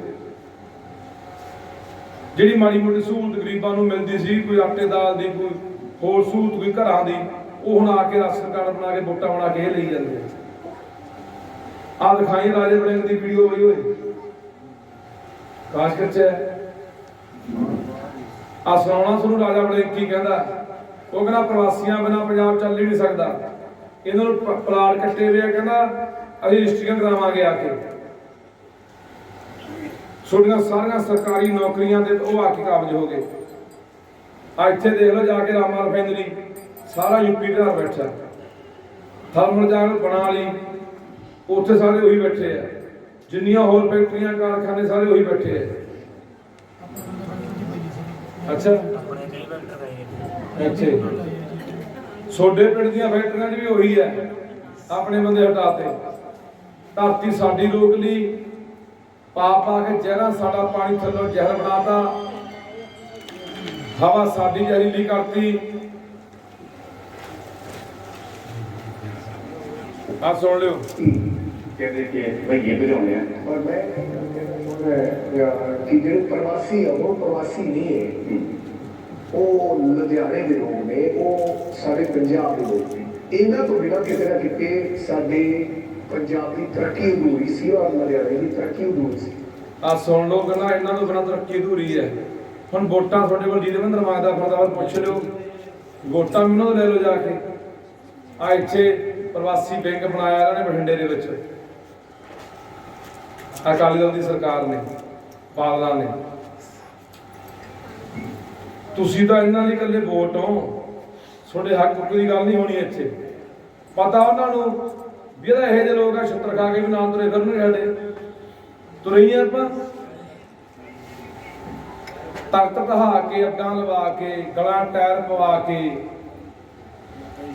B: ਜਿਹੜੀ ਮਾੜੀ ਮੋਟੀ ਸਹੂਲਤ ਗਰੀਬਾਂ ਨੂੰ ਮਿਲਦੀ ਸੀ, ਕੋਈ ਆਟੇ ਦਾਲ ਦੀ, ਕੋਈ ਹੋਰ ਸਹੂਲਤ, ਕੋਈ ਘਰਾਂ ਦੀ ਉਹ ਹੁਣ ਆ ਕੇ ਰਾਸ਼ਨ ਕਾਰਡ ਬਣਾ ਕੇ ਵੋਟਾਂ ਬਣਾ ਕੇ ਇਹ ਲਈ ਜਾਂਦੇ ਆ। ਆਹ ਦਿਖਾਈ ਰਾਜੇ ਵੜਿੰਗ ਦੀ ਵੀਡੀਓ ਹੋਈ ਹੋਈ। ਕਾਸ਼ ਚ ਆ ਸੁਣਾਉਣਾ ਤੁਹਾਨੂੰ ਰਾਜਾ ਵੜਿੰਗ ਕੀ ਕਹਿੰਦਾ? ਉਹ ਕਹਿੰਦਾ, ਪ੍ਰਵਾਸੀਆਂ ਬਿਨਾਂ ਪੰਜਾਬ ਚੱਲ ਹੀ ਨਹੀਂ ਸਕਦਾ। ਇਹਨਾਂ ਨੂੰ ਪਲਾਟ ਕੱਟੇ ਹੋਏ ਆ, ਕਹਿੰਦਾ, ਅਸੀਂ ਰਜਿਸਟਰੀਆਂ ਕਰਾਵਾਂਗੇ ਆ ਕੇ। ਛੋਟੀਆਂ ਸਾਰੀਆਂ ਸਰਕਾਰੀ ਨੌਕਰੀਆਂ ਦੇ ਉਹ ਆ ਕੇ ਕਾਬਜ ਹੋ ਗਏ। ਆ ਇੱਥੇ ਦੇਖ ਲਓ ਜਾ ਕੇ ਰਾਮਾ ਰਿਫਾਈਨਰੀ ਸਾਰਾ ਯੂਪੀ ਦਾ ਬੈਠਾ। ਥਰਮਲ ਜਾ ਬਣਾ ਲਈ। ਉੱਥੇ ਸਾਰੇ ਉਹੀ ਬੈਠੇ ਆ। ਜਿੰਨੀਆਂ ਹੋਰ ਫੈਕਟਰੀਆਂ, ਕਾਰਖਾਨੇ ਸਾਰੇ ਉਹੀ ਬੈਠੇ ਆ। ਅੱਛਾ।
E: ਆਪਣੇ ਕਈ
B: ਪਿੰਡ ਦੀਆਂ ਫੈਕਟਰੀਆਂ 'ਚ ਵੀ ਉਹੀ ਹੈ ਆਪਣੇ ਬੰਦੇ ਹਟਾਤੇ ਧਰਤੀ ਸਾਡੀ ਰੋਕ ਲਈ। ਪਾ ਪਾ ਕੇ ਜ਼ਹਿਰਾਂ, ਸਾਡਾ ਪਾਣੀ ਥੱਲੋਂ ਜ਼ਹਿਰ ਬਣਾਤਾ। ਹਵਾ ਸਾਡੀ ਜ਼ਹਿਰੀਲੀ ਕਰਤੀ। ਆ ਸੁਣ ਲਿਓ।
F: ਕਹਿੰਦੇ ਕਿ ਭਈਏ ਭਜਾਉਣੇ ਆ।
G: ਪਰ ਮੈਂ ਕਿ ਜਿਹੜੇ ਪ੍ਰਵਾਸੀ ਆ ਉਹ ਪ੍ਰਵਾਸੀ ਨਹੀਂ ਹੈ। ਉਹ ਲੁਧਿਆਣੇ ਦੇ ਲੋਕ ਨੇ ਉਹ ਸਾਡੇ ਪੰਜਾਬ ਦੇ ਲੋਕ ਨੇ। ਇਹਨਾਂ ਤੋਂ ਬਿਨਾਂ ਕਿਤੇ ਨਾ ਕਿਤੇ ਸਾਡੇ ਪੰਜਾਬ ਦੀ ਤਰੱਕੀ ਅਧੂਰੀ ਸੀ ਔਰ ਲੁਧਿਆਣੇ ਦੀ ਤਰੱਕੀ ਅਧੂਰੀ ਸੀ।
B: ਆ ਸੁਣ ਲਓ ਕਹਿੰਦਾ ਇਹਨਾਂ ਤੋਂ ਬਿਨਾਂ ਤਰੱਕੀ ਅਧੂਰੀ ਹੈ। ਹੁਣ ਵੋਟਾਂ ਤੁਹਾਡੇ ਕੋਲ ਜਿਹਦੇ ਮੰਦਰ ਮੰਗਦਾ ਫਰਦਾਵਰ ਪੁੱਛ ਲਿਓ। ਵੋਟਾਂ ਵੀ ਉਹਨਾਂ ਤੋਂ ਲੈ ਲਓ ਜਾ ਕੇ। ਆ ਇੱਥੇ ਪ੍ਰਵਾਸੀ ਬੈਂਕ ਬਣਾਇਆ ਇਹਨਾਂ ਨੇ ਬਠਿੰਡੇ ਦੇ ਵਿੱਚ। ਅਕਾਲੀ ਦਲ ਦੀ ਸਰਕਾਰ ਨੇ, ਬਾਦਲਾਂ ਨੇ। ਤੁਸੀਂ ਤਾਂ ਇਹਨਾਂ ਦੀ ਇਕੱਲੇ ਵੋਟ ਹੋ। ਤੁਹਾਡੇ ਹੱਕ ਦੀ ਗੱਲ ਨਹੀਂ ਹੋਣੀ ਇੱਥੇ। ਪਤਾ ਉਹਨਾਂ ਨੂੰ ਵੀ ਇਹਦਾ ਇਹੋ ਜਿਹੇ ਲੋਕ ਆ, ਛੱਤਰ ਖਾ ਕੇ ਵੀ ਨਾਲ ਤੁਰੇ ਫਿਰਨਗੇ ਸਾਡੇ। ਤੁਰੇ ਹੀ ਆ ਆਪਾਂ। ਤਖਤ ਕਹਾ ਕੇ, ਅੱਗਾਂ ਲਵਾ ਕੇ, ਗਲਾਂ ਟਾਇਰ ਪਵਾ ਕੇ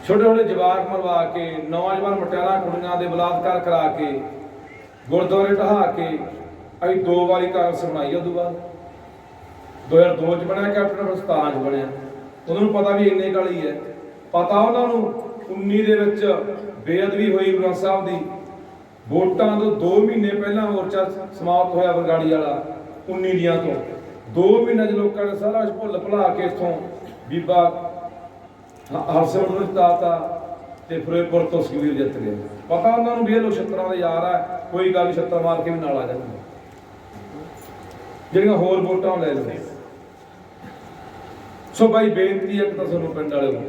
B: ਛੋਟੇ ਛੋਟੇ ਜਵਾਕ ਮਰਵਾ ਕੇ, ਨੌਜਵਾਨ ਮਟਿਆਰਾਂ ਕੁੜੀਆਂ ਦੇ ਬਲਾਤਕਾਰ ਕਰਾ ਕੇ, ਗੁਰਦੁਆਰੇ ਢਹਾ ਕੇ, ਅਸੀਂ ਦੋ ਵਾਰੀ ਕਾਂਗਰਸ ਬਣਾਈ ਉਦੋਂ ਬਾਅਦ। 2002 ਚ ਬਣਿਆ, ਕੈਪਟਨ ਫਿਰ 17 ਚ ਬਣਿਆ। ਉਹਨਾਂ ਨੂੰ ਪਤਾ ਵੀ ਇੰਨੇ ਕਾਲੀ ਹੈ। ਪਤਾ ਉਹਨਾਂ ਨੂੰ 19 ਦੇ ਵਿੱਚ ਬੇਅਦਬੀ ਹੋਈ ਗੁਰੂ ਗ੍ਰੰਥ ਸਾਹਿਬ ਦੀ। ਵੋਟਾਂ ਤੋਂ 2 ਮਹੀਨੇ ਪਹਿਲਾਂ ਮੋਰਚਾ ਸਮਾਪਤ ਹੋਇਆ ਬਰਗਾੜੀ ਵਾਲਾ 19 ਦੀਆਂ ਤੋਂ। 2 ਮਹੀਨਿਆਂ ਚ ਲੋਕਾਂ ਨੇ ਸਾਰਾ ਕੁਝ ਭੁੱਲ ਭੁਲਾ ਕੇ ਇੱਥੋਂ ਬੀਬਾ ਹਰਸਿਮਰਤ ਨੂੰ ਜਿਤਾਤਾ ਤੇ ਫਿਰੋਜ਼ਪੁਰ ਤੋਂ ਸੁਖਬੀਰ ਜਿੱਤ ਗਿਆ ਪਤਾ ਉਹਨਾਂ ਨੂੰ ਵੀ ਇਹ ਲੋਕ ਛੱਤਰਾਂ ਦੇ ਯਾਰ ਆ, ਕੋਈ ਗੱਲ ਛੱਤਰ ਮਾਰ ਕੇ ਵੀ ਨਾਲ ਆ ਜਾਣਗੇ ਜਿਹੜੀਆਂ ਹੋਰ ਵੋਟਾਂ ਲੈ ਲਓ ਸੋ ਭਾਈ ਬੇਨਤੀ ਇੱਕ ਤਾਂ ਤੁਹਾਨੂੰ ਪਿੰਡ ਵਾਲੇ ਨੂੰ।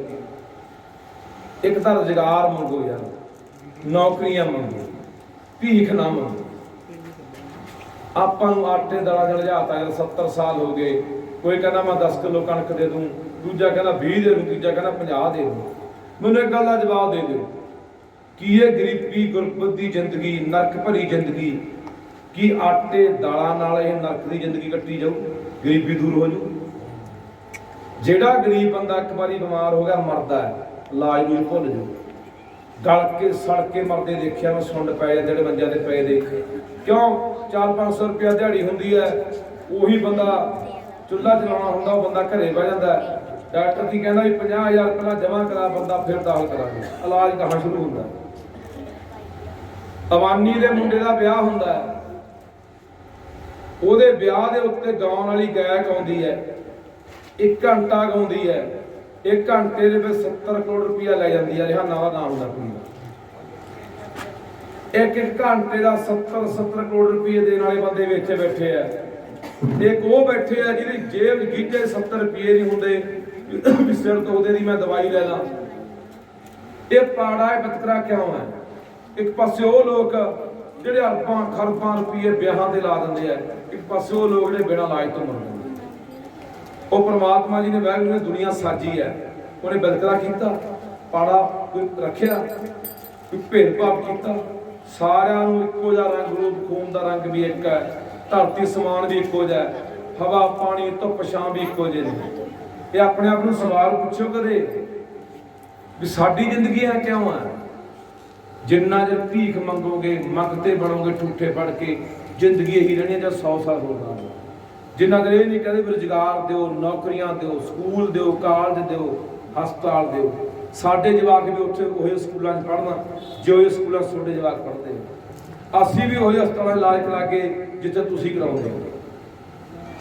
B: ਇੱਕ ਤਾਂ ਰੁਜ਼ਗਾਰ ਮੰਗੋ ਯਾਰ, ਨੌਕਰੀਆਂ ਮੰਗੋ, ਭੀਖ ਨਾ ਮੰਗੋ। ਆਪਾਂ ਨੂੰ ਆਟੇ ਦਾਲਾਂ ਨਾਲ ਲਿਆਤਾ 70 ਸਾਲ ਹੋ ਗਏ। ਕੋਈ ਕਹਿੰਦਾ ਮੈਂ 10 ਕਿਲੋ ਕਣਕ ਦੇ ਦੂੰ ਦੂਜਾ ਕਹਿੰਦਾ 20 ਦੇ ਨੂੰ ਤੀਜਾ ਕਹਿੰਦਾ 50 ਦੇ ਨੂੰ ਮੈਨੂੰ ਇੱਕ ਗੱਲ ਦਾ ਜਵਾਬ ਦੇ ਦਿਓ। ਕੀ ਇਹ ਗਰੀਬੀ ਗੁਰਬਤ ਦੀ ਜ਼ਿੰਦਗੀ, ਨਰਕ ਭਰੀ ਜ਼ਿੰਦਗੀ, ਕੀ ਆਟੇ ਦਾਲਾਂ ਨਾਲ ਇਹ ਨਰਕ ਦੀ ਜ਼ਿੰਦਗੀ ਕੱਟੀ ਜਾਊ? ਗਰੀਬੀ ਦੂਰ ਹੋ ਜਾਊ? ਜਿਹੜਾ ਗਰੀਬ ਬੰਦਾ ਇੱਕ ਵਾਰੀ ਬਿਮਾਰ ਹੋ ਗਿਆ, ਮਰਦਾ ਹੈ, ਇਲਾਜ ਨੂੰ ਭੁੱਲ ਜਾਊ। ਗਲ ਕੇ, ਸੜ ਕੇ ਮਰਦੇ ਦੇਖਿਆ ਮੈਂ, ਸੁੰਡ ਪੈ ਜਾਂਦੇ ਜਿਹੜੇ ਮੰਜਿਆਂ ਦੇ ਪਏ ਦੇਖੇ। ਕਿਉਂ? 4-500 ਰੁਪਇਆ ਦਿਹਾੜੀ ਹੁੰਦੀ ਹੈ, ਉਹੀ ਬੰਦਾ ਚੁੱਲ੍ਹਾ ਚਲਾਉਣਾ ਹੁੰਦਾ, ਉਹ ਬੰਦਾ ਘਰੇ ਬਹਿ ਜਾਂਦਾ ਡਾਕਟਰ ਜੀ ਕਹਿੰਦਾ ਵੀ 50000 ਪਹਿਲਾਂ ਜਮ੍ਹਾਂ ਕਰਾ ਬੰਦਾ, ਫਿਰ ਦਾਖਲ ਕਰਾਂਗੇ। ਇਲਾਜ ਕਹਾਂ ਸ਼ੁਰੂ ਹੁੰਦਾ। ਅਵਾਨੀ ਦੇ ਮੁੰਡੇ ਦਾ ਵਿਆਹ ਹੁੰਦਾ ਹੈ। ਉਹਦੇ ਵਿਆਹ ਦੇ ਉੱਤੇ ਗਾਉਣ ਵਾਲੀ ਗਾਇਕ ਆਉਂਦੀ ਹੈ। ਇੱਕ ਘੰਟਾ ਗਾਉਂਦੀ ਹੈ। ਇੱਕ ਘੰਟੇ ਦੇ ਵਿੱਚ 70 ਕਰੋੜ ਰੁਪਇਆ ਲੈ ਜਾਂਦੀ ਹੈ। ਰਿਹਾਨਾ ਦਾ ਨਾਮ ਹੁੰਦਾ ਕੁੜੀ ਇੱਕ ਇੱਕ ਘੰਟੇ ਦਾ 70 70 ਕਰੋੜ ਰੁਪਏ ਦੇਣ ਵਾਲੇ ਬੰਦੇ ਵਿੱਚ ਬੈਠੇ ਆ। ਇੱਕ ਉਹ ਬੈਠੇ ਆ ਜਿਹਦੀ ਜੇਬ ਗੀਟੇ 70 ਰੁਪਏ ਨਹੀਂ ਹੁੰਦੇ। ਵੀ ਸਿਰ ਤੋਂ ਉਹਦੇ ਦੀ ਮੈਂ ਦਵਾਈ ਲੈ ਲਾਂ। ਇਹ ਪਾੜਾ ਹੈ ਬਤਕਰਾ ਕਿਉਂ ਹੈ? ਇੱਕ ਪਾਸੇ ਉਹ ਲੋਕ ਜਿਹੜੇ ਅਰਬਾਂ, ਖਰਬਾਂ ਰੁਪਏ ਵਿਆਹਾਂ ਤੇ ਲਾ ਦਿੰਦੇ ਆ, ਇੱਕ ਪਾਸੇ ਉਹ ਲੋਕ ਜਿਹੜੇ ਬਿਨਾਂ ਇਲਾਜ ਤੋਂ ਮਰ ਉਹ ਪ੍ਰਮਾਤਮਾ ਜੀ ਨੇ ਵਾਹਿਗੁਰੂ ਨੇ ਦੁਨੀਆ ਸਾਜੀ ਹੈ। ਉਹਨੇ ਬਦਕਰਾ ਕੀਤਾ, ਪਾੜਾ ਕੋਈ ਰੱਖਿਆ, ਕੋਈ ਭੇਦਭਾਵ ਕੀਤਾ। ਸਾਰਿਆਂ ਨੂੰ ਇੱਕੋ ਜਿਹਾ ਰੰਗ ਰੂਪ, ਖੂਨ ਦਾ ਰੰਗ ਵੀ ਇੱਕ ਹੈ। ਧਰਤੀ ਸਮਾਨ ਵੀ ਇੱਕੋ ਜਿਹਾ ਹਵਾ, ਪਾਣੀ, ਧੁੱਪ ਛਾਂ ਵੀ ਇੱਕੋ ਜਿਹੇ ਨੇ। ਇਹ ਆਪਣੇ ਆਪ ਨੂੰ ਸਵਾਲ ਪੁੱਛੋ ਕਦੇ ਵੀ ਸਾਡੀ ਜ਼ਿੰਦਗੀ ਹੈ ਕਿਉਂ ਆ? ਜਿੰਨਾ ਚਿਰ ਭੀਖ ਮੰਗੋਗੇ ਮੰਗਤੇ ਬਣੋਗੇ, ਠੂਠੇ ਫੜ ਕੇ, ਜ਼ਿੰਦਗੀ ਇਹੀ ਰਹਿਣੀ ਹੈ ਜਾਂ 100 ਸਾਲ ਹੋ ਲਾਓਗੇ ਜਿੰਨਾ ਚਿਰ ਇਹ ਨਹੀਂ ਕਹਿੰਦੇ ਵੀ ਰੁਜ਼ਗਾਰ ਦਿਓ, ਨੌਕਰੀਆਂ ਦਿਓ, ਸਕੂਲ ਦਿਓ, ਕਾਲਜ ਦਿਓ, ਹਸਪਤਾਲ ਦਿਓ। ਸਾਡੇ ਜਵਾਕ ਵੀ ਉੱਥੇ ਉਹੇ ਸਕੂਲਾਂ 'ਚ ਪੜ੍ਹਨਾ, ਜੋ ਇਹ ਸਕੂਲਾਂ 'ਚ ਤੁਹਾਡੇ ਜਵਾਕ ਪੜ੍ਹਦੇ ਨੇ ਅਸੀਂ ਵੀ ਉਹੀ ਹਸਪਤਾਲਾਂ 'ਚ ਇਲਾਜ ਕਰਾ ਕੇ ਜਿੱਥੇ ਤੁਸੀਂ ਕਰਾਉਂਦੇ ਹੋ।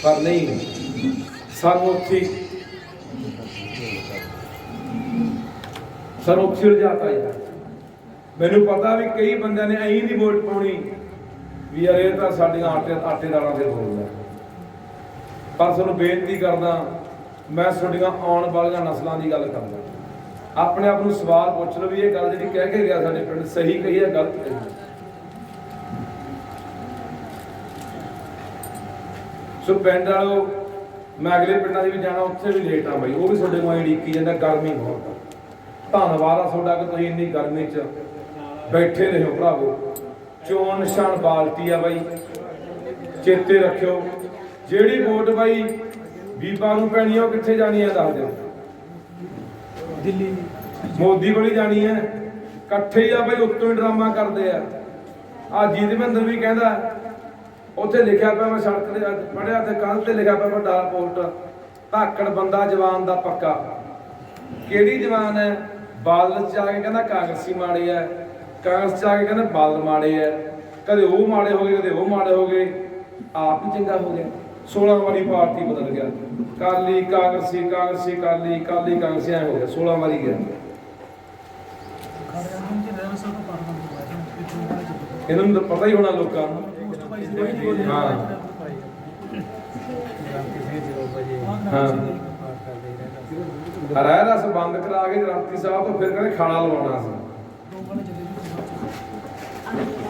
B: ਪਰ ਨਹੀਂ, ਸਾਨੂੰ ਉੱਥੇ ਸਰ ਉੱਥੇ ਉਲਝਾਤਾ ਯਾਰ ਮੈਨੂੰ ਪਤਾ ਵੀ ਕਈ ਬੰਦਿਆਂ ਨੇ ਐਂ ਨਹੀਂ ਵੋਟ ਪਾਉਣੀ ਵੀ ਯਾਰ ਇਹ ਤਾਂ ਸਾਡੀਆਂ ਆਟੇ ਆਟੇ ਦਾਲਾਂ ਦੇ ਬੋਲਦਾ ਪਰ ਤੁਹਾਨੂੰ ਬੇਨਤੀ ਕਰਦਾ, ਮੈਂ ਤੁਹਾਡੀਆਂ ਆਉਣ ਵਾਲੀਆਂ ਨਸਲਾਂ ਦੀ ਗੱਲ ਕਰਦਾ। ਆਪਣੇ ਆਪ ਨੂੰ ਸਵਾਲ ਪੁੱਛ ਲਓ ਵੀ ਇਹ ਗੱਲ ਜਿਹੜੀ ਕਹਿ ਕੇ ਗਿਆ ਸਾਡੇ ਪਿੰਡ, ਸਹੀ ਕਹੀ ਹੈ, ਗਲਤ ਕਹੀ ਹੈ। ਸੋ ਪਿੰਡ ਵਾਲੋ, ਮੈਂ ਅਗਲੇ ਪਿੰਡਾਂ 'ਚ ਵੀ ਜਾਣਾ, ਉੱਥੇ ਵੀ ਲੇਟ ਆ ਬਾਈ, ਉਹ ਵੀ ਤੁਹਾਡੇ ਕੋਲ ਕੀ ਜਾਂਦਾ, ਗਰਮੀ ਬਹੁਤ ਧੰਨਵਾਦ ਆ ਤੁਹਾਡਾ ਕਿ ਤੁਸੀਂ ਇੰਨੀ ਗਰਮੀ 'ਚ ਬੈਠੇ ਰਹੇ ਹੋ ਭਰਾਵੋ। ਚੋਣ ਨਿਸ਼ਾਨ ਬਾਲਟੀ ਆ ਬਾਈ। ਚੇਤੇ ਰੱਖਿਓ। ਜਿਹੜੀ ਵੋਟ ਬਾਈ ਬੀਬਾ ਨੂੰ ਪੈਣੀ ਆ ਉਹ ਕਿੱਥੇ ਜਾਣੀ ਆ ਦੱਸ ਦਿਓ।
D: ਦਿੱਲੀ।
B: ਮੋਦੀ ਕੋਲ ਜਾਣੀ ਹੈ ਇਕੱਠੇ ਹੀ ਆ ਬਈ ਉੱਤੋਂ ਹੀ ਡਰਾਮਾ ਕਰਦੇ ਆ। ਆ ਜੀਤਵਿੰਦਰ ਵੀ ਕਹਿੰਦਾ ਉੱਥੇ ਲਿਖਿਆ ਪਿਆ ਮੈਂ ਸੜਕ ਤੇ ਪੜਿਆ ਤੇ ਕੰਧ ਤੇ ਲਿਖਿਆ ਪਿਆ ਵੱਡਾ ਪੋਸਟ ਧਾਕੜ ਬੰਦਾ ਜਵਾਨ ਦਾ ਪੱਕਾ। ਕਿਹੜੀ ਜਵਾਨ ਹੈ? ਬਾਦਲ ਚ ਆ ਕੇ ਕਹਿੰਦਾ ਕਾਂਗਰਸੀ ਮਾੜੇ ਆ। ਕਾਂਗਰਸ ਚ ਆ ਕੇ ਕਹਿੰਦਾ ਬਾਦਲ ਮਾੜੇ ਆ। ਕਦੇ ਉਹ ਮਾੜੇ ਹੋ ਗਏ ਕਦੇ ਉਹ ਮਾੜੇ ਹੋ ਗਏ। ਆਪ ਹੀ ਚੰਗਾ ਹੋ ਗਿਆ। 16 ਵਾਰੀ ਪਾਰਟੀ ਬਦਲ ਗਿਆ। ਕਾਲੀ ਕਾਂਗਰਸੀ ਕਾਂਗਰਸੀ ਕਾਲੀ ਕਾਲੀ ਕਾਂਗਰਸੀ ਐ ਹੋ ਗਿਆ। 16 ਵਾਰੀ ਗਿਆ। ਇਹਨਾਂ ਨੂੰ ਪਤਾ ਹੀ ਹੋਣਾ ਲੋਕਾਂ ਨੂੰ। ਹਾਂ।
D: ਹਾਂ।
B: ਰਹਿ ਰਸ ਬੰਦ ਕਰਾ ਕੇ ਗ੍ਰੰਥੀ ਸਾਹਿਬ ਤੋਂ ਫਿਰ ਕਹਿੰਦੇ ਖਾਣਾ ਲਵਾਉਣਾ ਸੀ।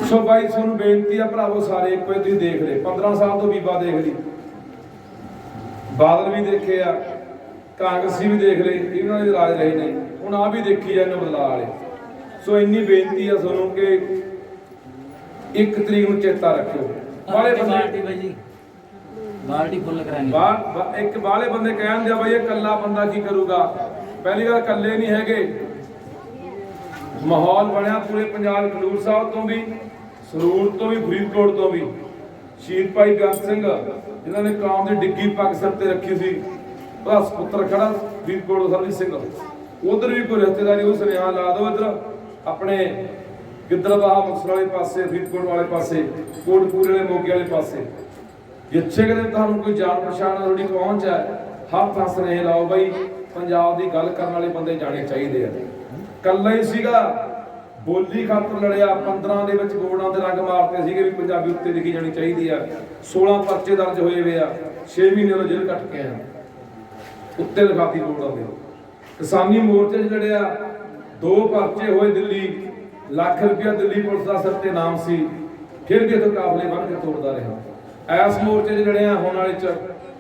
B: ਸੋ ਬਾਈ ਤੁਹਾਨੂੰ ਬੇਨਤੀ ਆ ਭਰਾਵੋ ਸਾਰੇ ਇੱਕੋ ਹੀ ਤੁਸੀਂ ਦੇਖ ਲਏ 15 ਸਾਲ ਤੋਂ ਬੀਬਾ ਦੇਖ ਲਈ ਬਾਦਲ ਵੀ ਦੇਖੇ ਆ ਕਾਂਗਰਸੀ ਵੀ ਦੇਖ ਲਏ ਇਹਨਾਂ ਦੇ ਰਾਜ ਰਹੇ ਨੇ। ਹੁਣ ਆ ਵੀ ਦੇਖੀ ਜਾਂਦੇ ਬਦਲਾ ਵਾਲੇ। ਸੋ ਇੰਨੀ ਬੇਨਤੀ ਆ ਤੁਹਾਨੂੰ ਕਿ ਇੱਕ ਤਰੀਕ ਨੂੰ ਚੇਤਾ ਰੱਖਿਓ। ਵਾਲੇ ਬੰਦੇ
E: ਭਾਈ ਬਾਲਟੀ ਫੁੱਲ ਕਰਾਂਗੇ।
B: ਬਾਹਰ ਇੱਕ ਬਾਹਲੇ ਬੰਦੇ ਕਹਿੰਦੇ ਆ ਬਈ ਇਹ ਕੱਲਾ ਬੰਦਾ ਕੀ ਕਰੂਗਾ? ਪਹਿਲੀ ਗੱਲ ਕੱਲੇ ਨਹੀਂ ਹੈਗੇ। ਮਾਹੌਲ ਬਣਿਆ ਪੂਰੇ ਪੰਜਾਬ ਖਡੂਰ ਸਾਹਿਬ ਤੋਂ ਵੀ, ਸਰੂਰ ਤੋਂ ਵੀ, ਫਰੀਦਕੋਟ ਤੋਂ ਵੀ। ਸ਼ਹੀਦ ਭਾਈ ਗੰਜ ਸਿੰਘ, ਜਿਨ੍ਹਾਂ ਨੇ ਕੌਮ ਦੀ ਡਿੱਗੀ ਪੱਗ ਸਿਰ ਤੇ ਰੱਖੀ ਸੀ। ਉਹਦਾ ਸੁਪੁੱਤਰ ਖੜਾ, ਫਰੀਦਕੋਟ ਦਾ ਸਿੰਘ। ਉਧਰ ਵੀ ਕੋਈ ਰਿਸ਼ਤੇਦਾਰੀ ਉਹ ਸੁਨੇਹਾ ਲਾ ਦਿਓ ਇਧਰ। ਆਪਣੇ ਗਿੱਦੜਬਾਹਾ ਮੁਕਤਸਰ ਵਾਲੇ ਪਾਸੇ, ਫਰੀਦਕੋਟ ਵਾਲੇ ਪਾਸੇ ਕੋਟਪੂਰੇ ਵਾਲੇ ਮੋਗੇ ਵਾਲੇ ਪਾਸੇ। ਜਿੱਥੇ ਕਿਤੇ ਤੁਹਾਨੂੰ ਕੋਈ ਜਾਣ ਪਛਾਣ ਤੁਹਾਡੀ ਪਹੁੰਚ ਹੈ, ਹਰ ਥਾਂ ਸੁਨੇਹੇ ਲਾਓ ਬਈ, ਪੰਜਾਬ ਦੀ ਗੱਲ ਕਰਨ ਵਾਲੇ ਬੰਦੇ ਜਾਣੇ ਚਾਹੀਦੇ ਆ। ਕੱਲਾ ਹੀ ਸੀਗਾ, ਬੋਲੀ ਖਾਤਰ ਲੜਿਆ 15 ਦੇ ਵਿੱਚ ਬੋਰਡਾਂ ਦੇ ਰੰਗ ਮਾਰਤੇ ਸੀਗੇ ਵੀ ਪੰਜਾਬੀ ਉੱਤੇ ਲਿਖੀ ਜਾਣੀ ਚਾਹੀਦੀ ਆ। 16 ਪਰਚੇ ਦਰਜ ਹੋਏ ਵੇ ਆ 6 ਮਹੀਨੇ ਤੋਂ ਜੇਲ੍ਹ ਕੱਟ ਕੇ ਆ ਉੱਤੇ ਲਿਖਾਤੀ ਬੋਰਡਾਂ ਦੇ ਕਿਸਾਨੀ ਮੋਰਚੇ 'ਚ ਲੜਿਆ, ਦੋ ਪਰਚੇ ਹੋਏ ਦਿੱਲੀ, ਲੱਖ ਰੁਪਇਆ ਦਿੱਲੀ ਪੁਲਿਸ ਦਾ ਸਿਰ ਤੇ ਨਾਮ ਸੀ। ਫਿਰ ਵੀ ਇਥੋਂ ਕਾਫਲੇ ਬਣ ਕੇ ਤੋੜਦਾ ਰਿਹਾ। ਐਸ ਮੋਰਚੇ 'ਚ ਜਿਹੜੇ ਆ, ਹੁਣ ਵਾਲੇ 'ਚ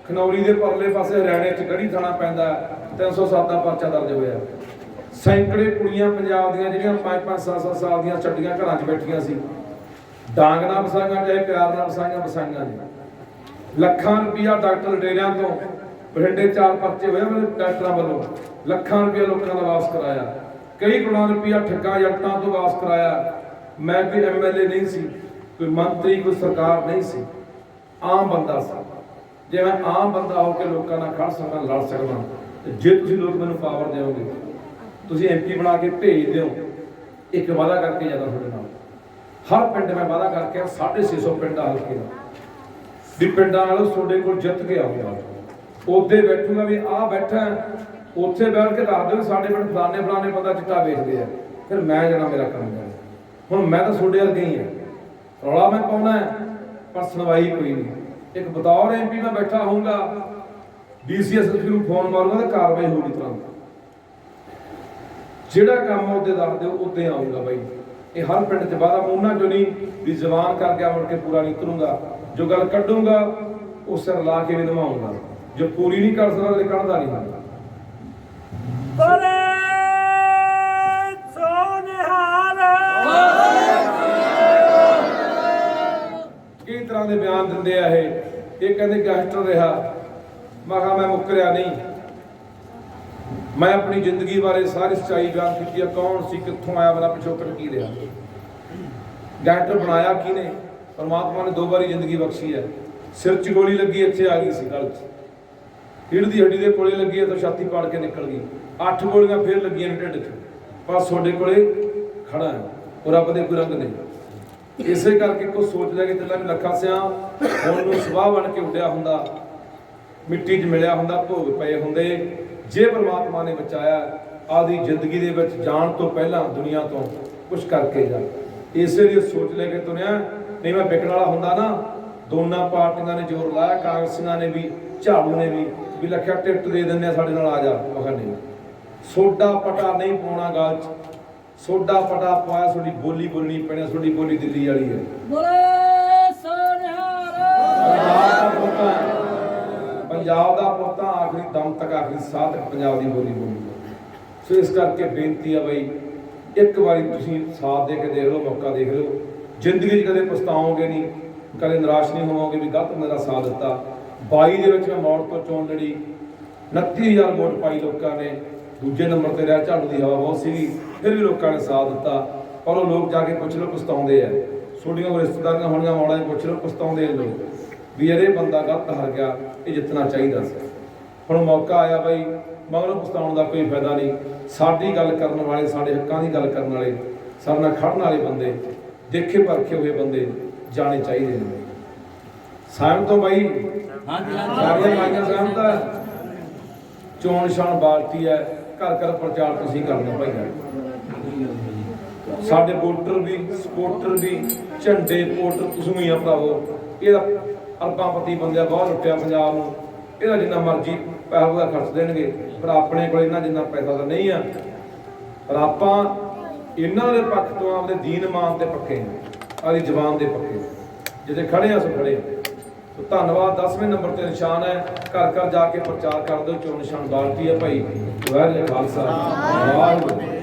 B: ਖਨੌਰੀ ਦੇ ਪਰਲੇ ਪਾਸੇ ਹਰਿਆਣੇ 'ਚ ਗੜੀ ਥਾਣਾ ਪੈਂਦਾ 307 ਦਾ ਪਰਚਾ ਦਰਜ ਹੋਇਆ। ਸੈਂਕੜੇ ਕੁੜੀਆਂ ਪੰਜਾਬ ਦੀਆਂ ਜਿਹੜੀਆਂ 5-5 7-7 ਸਾਲ ਦੀਆਂ ਛੱਡੀਆਂ ਘਰਾਂ 'ਚ ਬੈਠੀਆਂ ਸੀ। ਡਾਂਗ ਨਾਲ ਵਸਾਈਆਂ, ਚਾਹੇ ਪਿਆਰ ਨਾਲ ਵਸਾਈਆਂ ਵਸਾਈਆਂ ਨੇ ਲੱਖਾਂ ਰੁਪਈਆ ਡਾਕਟਰ ਡੇਰਿਆਂ ਤੋਂ ਬਠਿੰਡੇ ਚਾਰ ਪਰਚੇ ਹੋਏ ਮੇਰੇ ਡਾਕਟਰਾਂ ਵੱਲੋਂ। ਲੱਖਾਂ ਰੁਪਇਆ ਲੋਕਾਂ ਦਾ ਵਾਪਸ ਕਰਾਇਆ। ਕਈ ਕਰੋੜਾਂ ਰੁਪਈਆ ਠੱਗਾ ਏਜੰਟਾਂ ਤੋਂ ਵਾਪਸ ਕਰਾਇਆ। ਮੈਂ ਕੋਈ ਐਮਐਲਏ ਨਹੀਂ ਸੀ, ਕੋਈ ਮੰਤਰੀ, ਕੋਈ ਸਰਕਾਰ ਨਹੀਂ ਸੀ। ਆਮ ਬੰਦਾ ਸੀ। ਜੇ ਮੈਂ ਆਮ ਬੰਦਾ ਹੋ ਕੇ ਲੋਕਾਂ ਨਾਲ ਖੜ ਸਕਦਾ ਲੜ ਸਕਦਾ ਤੇ ਜੇ ਤੁਸੀਂ ਲੋਕ ਮੈਨੂੰ ਪਾਵਰ ਦਿਓਗੇ। ਤੁਸੀਂ ਐਮਪੀ ਬਣਾ ਕੇ ਭੇਜ ਦਿਓ। ਇੱਕ ਵਾਅਦਾ ਕਰਕੇ ਜਾਂਦਾ ਤੁਹਾਡੇ ਨਾਲ। ਹਰ ਪਿੰਡ ਮੈਂ ਵਾਅਦਾ ਕਰਕੇ 650 ਪਿੰਡ ਆ ਹਲਕੇ ਦਾ ਵੀ ਪਿੰਡਾਂ ਨਾਲ ਤੁਹਾਡੇ ਕੋਲ ਜਿੱਤ ਕੇ ਆਊਗਾ ਉੱਥੇ ਬੈਠੂਗਾ ਵੀ ਆਹ ਬੈਠਾ ਉੱਥੇ ਬੈਠ ਕੇ ਦੱਸ ਦਿਓ ਵੀ ਸਾਡੇ ਪਿੰਡ ਫਲਾਣੇ ਫਲਾਣੇ ਬੰਦਾ ਚਿੱਟਾ ਵੇਚਦੇ ਆ। ਫਿਰ ਮੈਂ ਜਾਣਾ ਮੇਰਾ ਕੰਮ ਕਰ ਹੁਣ ਮੈਂ ਤਾਂ ਤੁਹਾਡੇ ਵਰਗੇ ਹੀ ਆ। ਰੌਲਾ ਮੈਂ ਪਾਉਣਾ ਹੈ, ਪਰ ਸੁਣਵਾਈ ਕੋਈ ਨਹੀਂ। ਇੱਕ ਬਤੌਰ ਐਮਪੀ ਮੈਂ ਬੈਠਾ ਹੋਊਗਾ, ਡੀਸੀਐਸ ਨੂੰ ਫੋਨ ਮਾਰੂਗਾ ਤਾਂ ਕਾਰਵਾਈ ਹੋਊਗੀ ਤੁਰੰਤ। ਜਿਹੜਾ ਕੰਮ ਉਹਦੇ ਦੱਸ ਦਿਓ, ਉੱਤੇ ਬਾਈ। ਇਹ ਹਰ ਪਿੰਡ 'ਚ ਵਾਦਾ ਉਹਨਾਂ ਚੋਂ ਨਹੀਂ ਵੀ ਜ਼ਬਾਨ ਕਰ ਗਿਆ ਮੁੜ ਕੇ ਪੂਰਾ ਨਹੀਂ ਕਰੂੰਗਾ ਜੋ ਗੱਲ ਕੱਢੂੰਗਾ ਉਹ ਸਿਰ ਲਾ ਕੇ ਵੀ ਨਿਭਾਉਂਗਾ ਜੋ ਪੂਰੀ ਨਹੀਂ ਕਰ ਸਕਦਾ ਤੇ ਕੱਢਦਾ ਨਹੀਂ ਹੁੰਦਾ। ਇਹ ਕਹਿੰਦੇ ਗੈਂਗਸਟਰ ਰਿਹਾ। ਮੈਂ ਕਿਹਾ, ਮੈਂ ਮੁੱਕਰਿਆ ਨਹੀਂ। ਮੈਂ ਆਪਣੀ ਜ਼ਿੰਦਗੀ ਬਾਰੇ ਸਾਰੀ ਸੱਚਾਈ ਬਿਆਨ ਕੀਤੀ ਹੈ ਕੌਣ ਸੀ, ਕਿੱਥੋਂ ਆਇਆ, ਮੇਰਾ ਪਿਛੋਕੜ ਕੀ ਰਿਹਾ? ਗੈਂਗਸਟਰ ਬਣਾਇਆ ਕਿਹਨੇ? ਪਰਮਾਤਮਾ ਨੇ ਦੋ ਵਾਰੀ ਜ਼ਿੰਦਗੀ ਬਖਸ਼ੀ ਹੈ। ਸਿਰ 'ਚ ਗੋਲੀ ਲੱਗੀ, ਇੱਥੇ ਆ ਗਈ ਸੀ, ਗਲ 'ਚ। ਢਿੱਡ ਦੀ ਹੱਡੀ ਦੇ ਕੋਲੇ ਲੱਗੀ ਤਾਂ ਛਾਤੀ ਪਾੜ ਕੇ ਨਿਕਲ ਗਈ। ਅੱਠ ਗੋਲੀਆਂ ਫੇਰ ਲੱਗੀਆਂ ਨੇ ਢਿੱਡ 'ਚ। ਪਰ ਤੁਹਾਡੇ ਕੋਲੇ ਖੜਾ ਹੈ। ਉਹ ਰੱਬ ਦੇ ਕੋਈ ਰੰਗ ਨਹੀਂ। ਇਸੇ ਕਰਕੇ ਕੋ ਸੋਚਦਾ ਕਿ ਚੱਲਾਂ ਵੀ ਲੱਖਾ ਸਿਆ ਹੁਣ ਨੂੰ ਸਵਾਹ ਬਣ ਕੇ ਉੱਡਿਆ ਹੁੰਦਾ, ਮਿੱਟੀ 'ਚ ਮਿਲਿਆ ਹੁੰਦਾ, ਭੋਗ ਪਏ ਹੁੰਦੇ, ਜੇ ਪ੍ਰਮਾਤਮਾ ਨੇ ਬਚਾਇਆ ਆਦੀ ਜ਼ਿੰਦਗੀ ਦੇ ਵਿੱਚ ਜਾਣ ਤੋਂ ਪਹਿਲਾਂ ਦੁਨੀਆ ਤੋਂ ਕੁਝ ਕਰਕੇ ਜਾ। ਇਸੇ ਲਈ ਸੋਚ ਲੈ ਕੇ ਤੁਰਿਆ, ਨਹੀਂ ਮੈਂ ਵਿਕਣ ਵਾਲਾ ਹੁੰਦਾ ਨਾ, ਦੋਨਾਂ ਪਾਰਟੀਆਂ ਨੇ ਜ਼ੋਰ ਲਾਇਆ, ਕਾਂਗਰਸੀਆਂ ਨੇ ਵੀ, ਝਾੜੂ ਨੇ ਵੀ ਵੀ ਲੱਖਿਆ ਟਿਕਟ ਦੇ ਦਿੰਦੇ ਆ ਸਾਡੇ ਨਾਲ ਆ ਜਾ, ਮੈਂ ਨਹੀਂ। ਸੋਡਾ ਪਟਾ ਨਹੀਂ ਪਾਉਣਾ ਗੱਲ 'ਚ। ਸੋਡਾ ਪਟਾ ਪਾਇਆ ਤੁਹਾਡੀ ਬੋਲੀ ਬੋਲਣੀ ਪੈਣੀ ਤੁਹਾਡੀ ਬੋਲੀ ਦਿੱਲੀ ਵਾਲੀ ਹੈ। ਪੰਜਾਬ ਦਾ ਪੁੱਤ ਹੈ। ਪੰਜਾਬ ਦਾ ਪੁੱਤ ਆ, ਆਖਰੀ ਦਮ ਤੱਕ ਆਖਰੀ ਸਾਹ ਤੱਕ ਪੰਜਾਬ ਦੀ ਬੋਲੀ ਬੋਲੀ ਸੋ ਇਸ ਕਰਕੇ ਬੇਨਤੀ ਆ ਬਈ ਇੱਕ ਵਾਰੀ ਤੁਸੀਂ ਸਾਥ ਦੇ ਕੇ ਦੇਖ ਲਓ ਮੌਕਾ ਦੇਖ ਲਓ। ਜ਼ਿੰਦਗੀ 'ਚ ਕਦੇ ਪਛਤਾਓਗੇ ਨਹੀਂ ਕਦੇ ਨਿਰਾਸ਼ ਨਹੀਂ ਹੋਵੋਗੇ ਵੀ ਗਲਤ ਮੇਰਾ ਸਾਥ ਦਿੱਤਾ। 22 ਦੇ ਵਿੱਚ ਮੈਂ ਮੌੜ ਤੋਂ ਚੋਣ ਲੜੀ 29000 ਵੋਟ ਪਾਈ ਲੋਕਾਂ ਨੇ। ਦੂਜੇ ਨੰਬਰ ਤੇ ਰਿਹਾ ਝਾੜੂ ਦੀ ਹਵਾ ਬਹੁਤ ਸੀਗੀ ਫਿਰ ਵੀ ਲੋਕਾਂ ਨੇ ਸਾਥ ਦਿੱਤਾ ਪਰ ਉਹ ਲੋਕ ਜਾ ਕੇ ਪੁੱਛ ਲਓ ਪਛਤਾਉਂਦੇ ਆ। ਛੋਟੀਆਂ ਰਿਸ਼ਤੇਦਾਰੀਆਂ ਹੋਣੀਆਂ ਮੌੜਾਂ ਪੁੱਛ ਲਓ ਪਛਤਾਉਂਦੇ ਆ ਲੋਕ। ਵੀ ਇਹ ਬੰਦਾ ਗਲਤ ਹਾਰ ਗਿਆ ਇਹ ਜਿੱਤਣਾ ਚਾਹੀਦਾ ਸੀ। ਹੁਣ ਮੌਕਾ ਆਇਆ ਬਈ ਮਗਰੋਂ ਪਛਤਾਉਣ ਦਾ ਕੋਈ ਫਾਇਦਾ ਨਹੀਂ। ਸਾਡੀ ਗੱਲ ਕਰਨ ਵਾਲੇ ਸਾਡੇ ਹੱਕਾਂ ਦੀ ਗੱਲ ਕਰਨ ਵਾਲੇ ਸਾਡੇ ਨਾਲ ਖੜਨ ਵਾਲੇ ਬੰਦੇ ਦੇਖੇ ਪਰਖੇ ਹੋਏ ਬੰਦੇ ਜਾਣੇ ਚਾਹੀਦੇ ਨੇ। ਸਹਿਮਤ ਤੋਂ ਬਾਈ
E: ਹਾਂਜੀ ਹਾਂਜੀ।
B: ਸਾਰੀਆਂ ਮਾਈਆਂ ਚੋਣ ਨਿਸ਼ਾਨ ਬਾਲਟੀ ਹੈ। ਘਰ ਘਰ ਪ੍ਰਚਾਰ ਤੁਸੀਂ ਕਰਦੇ ਹੋ ਭਾਈ ਸਾਡੇ ਵੋਟਰ ਵੀ, ਸਪੋਰਟਰ ਵੀ, ਝੰਡੇ ਪੋਟਰ ਤੁਸੀਂ ਹੀ ਆ ਭਰਾਵੋ। ਇਹਦਾ ਅਰਬਾਂਪਤੀ ਬੰਦਿਆ ਬਹੁਤ ਲੁੱਟਿਆ ਪੰਜਾਬ ਨੂੰ। ਇਹਦਾ ਜਿੰਨਾ ਮਰਜ਼ੀ ਪੈਸਾ ਉਹਦਾ ਖਰਚ ਦੇਣਗੇ, ਪਰ ਆਪਣੇ ਕੋਲ ਇਹਨਾਂ ਜਿੰਨਾ ਪੈਸਾ ਤਾਂ ਨਹੀਂ ਆ। ਪਰ ਆਪਾਂ ਇਹਨਾਂ ਦੇ ਪੱਖ ਤੋਂ ਆਪਦੇ ਦੀਨ ਮਾਨ ਦੇ ਪੱਕੇ ਹਾਂ ਆਦੀ ਜ਼ਬਾਨ ਦੇ ਪੱਕੇ ਜਿੱਥੇ ਖੜੇ ਆ, ਸੋ ਖੜੇ ਆ। ਧੰਨਵਾਦ 10ਵੇਂ ਨੰਬਰ ਤੇ ਨਿਸ਼ਾਨ ਹੈ। ਘਰ ਘਰ ਜਾ ਕੇ ਪ੍ਰਚਾਰ ਕਰ ਦਿਓ, ਚੋਣ ਨਿਸ਼ਾਨ ਬਾਲਟੀ ਹੈ ਭਾਈ। ਵਾਹਿਗੁਰੂ ਖਾਲਸਾ। ਵਾਹਿਗੁਰੂ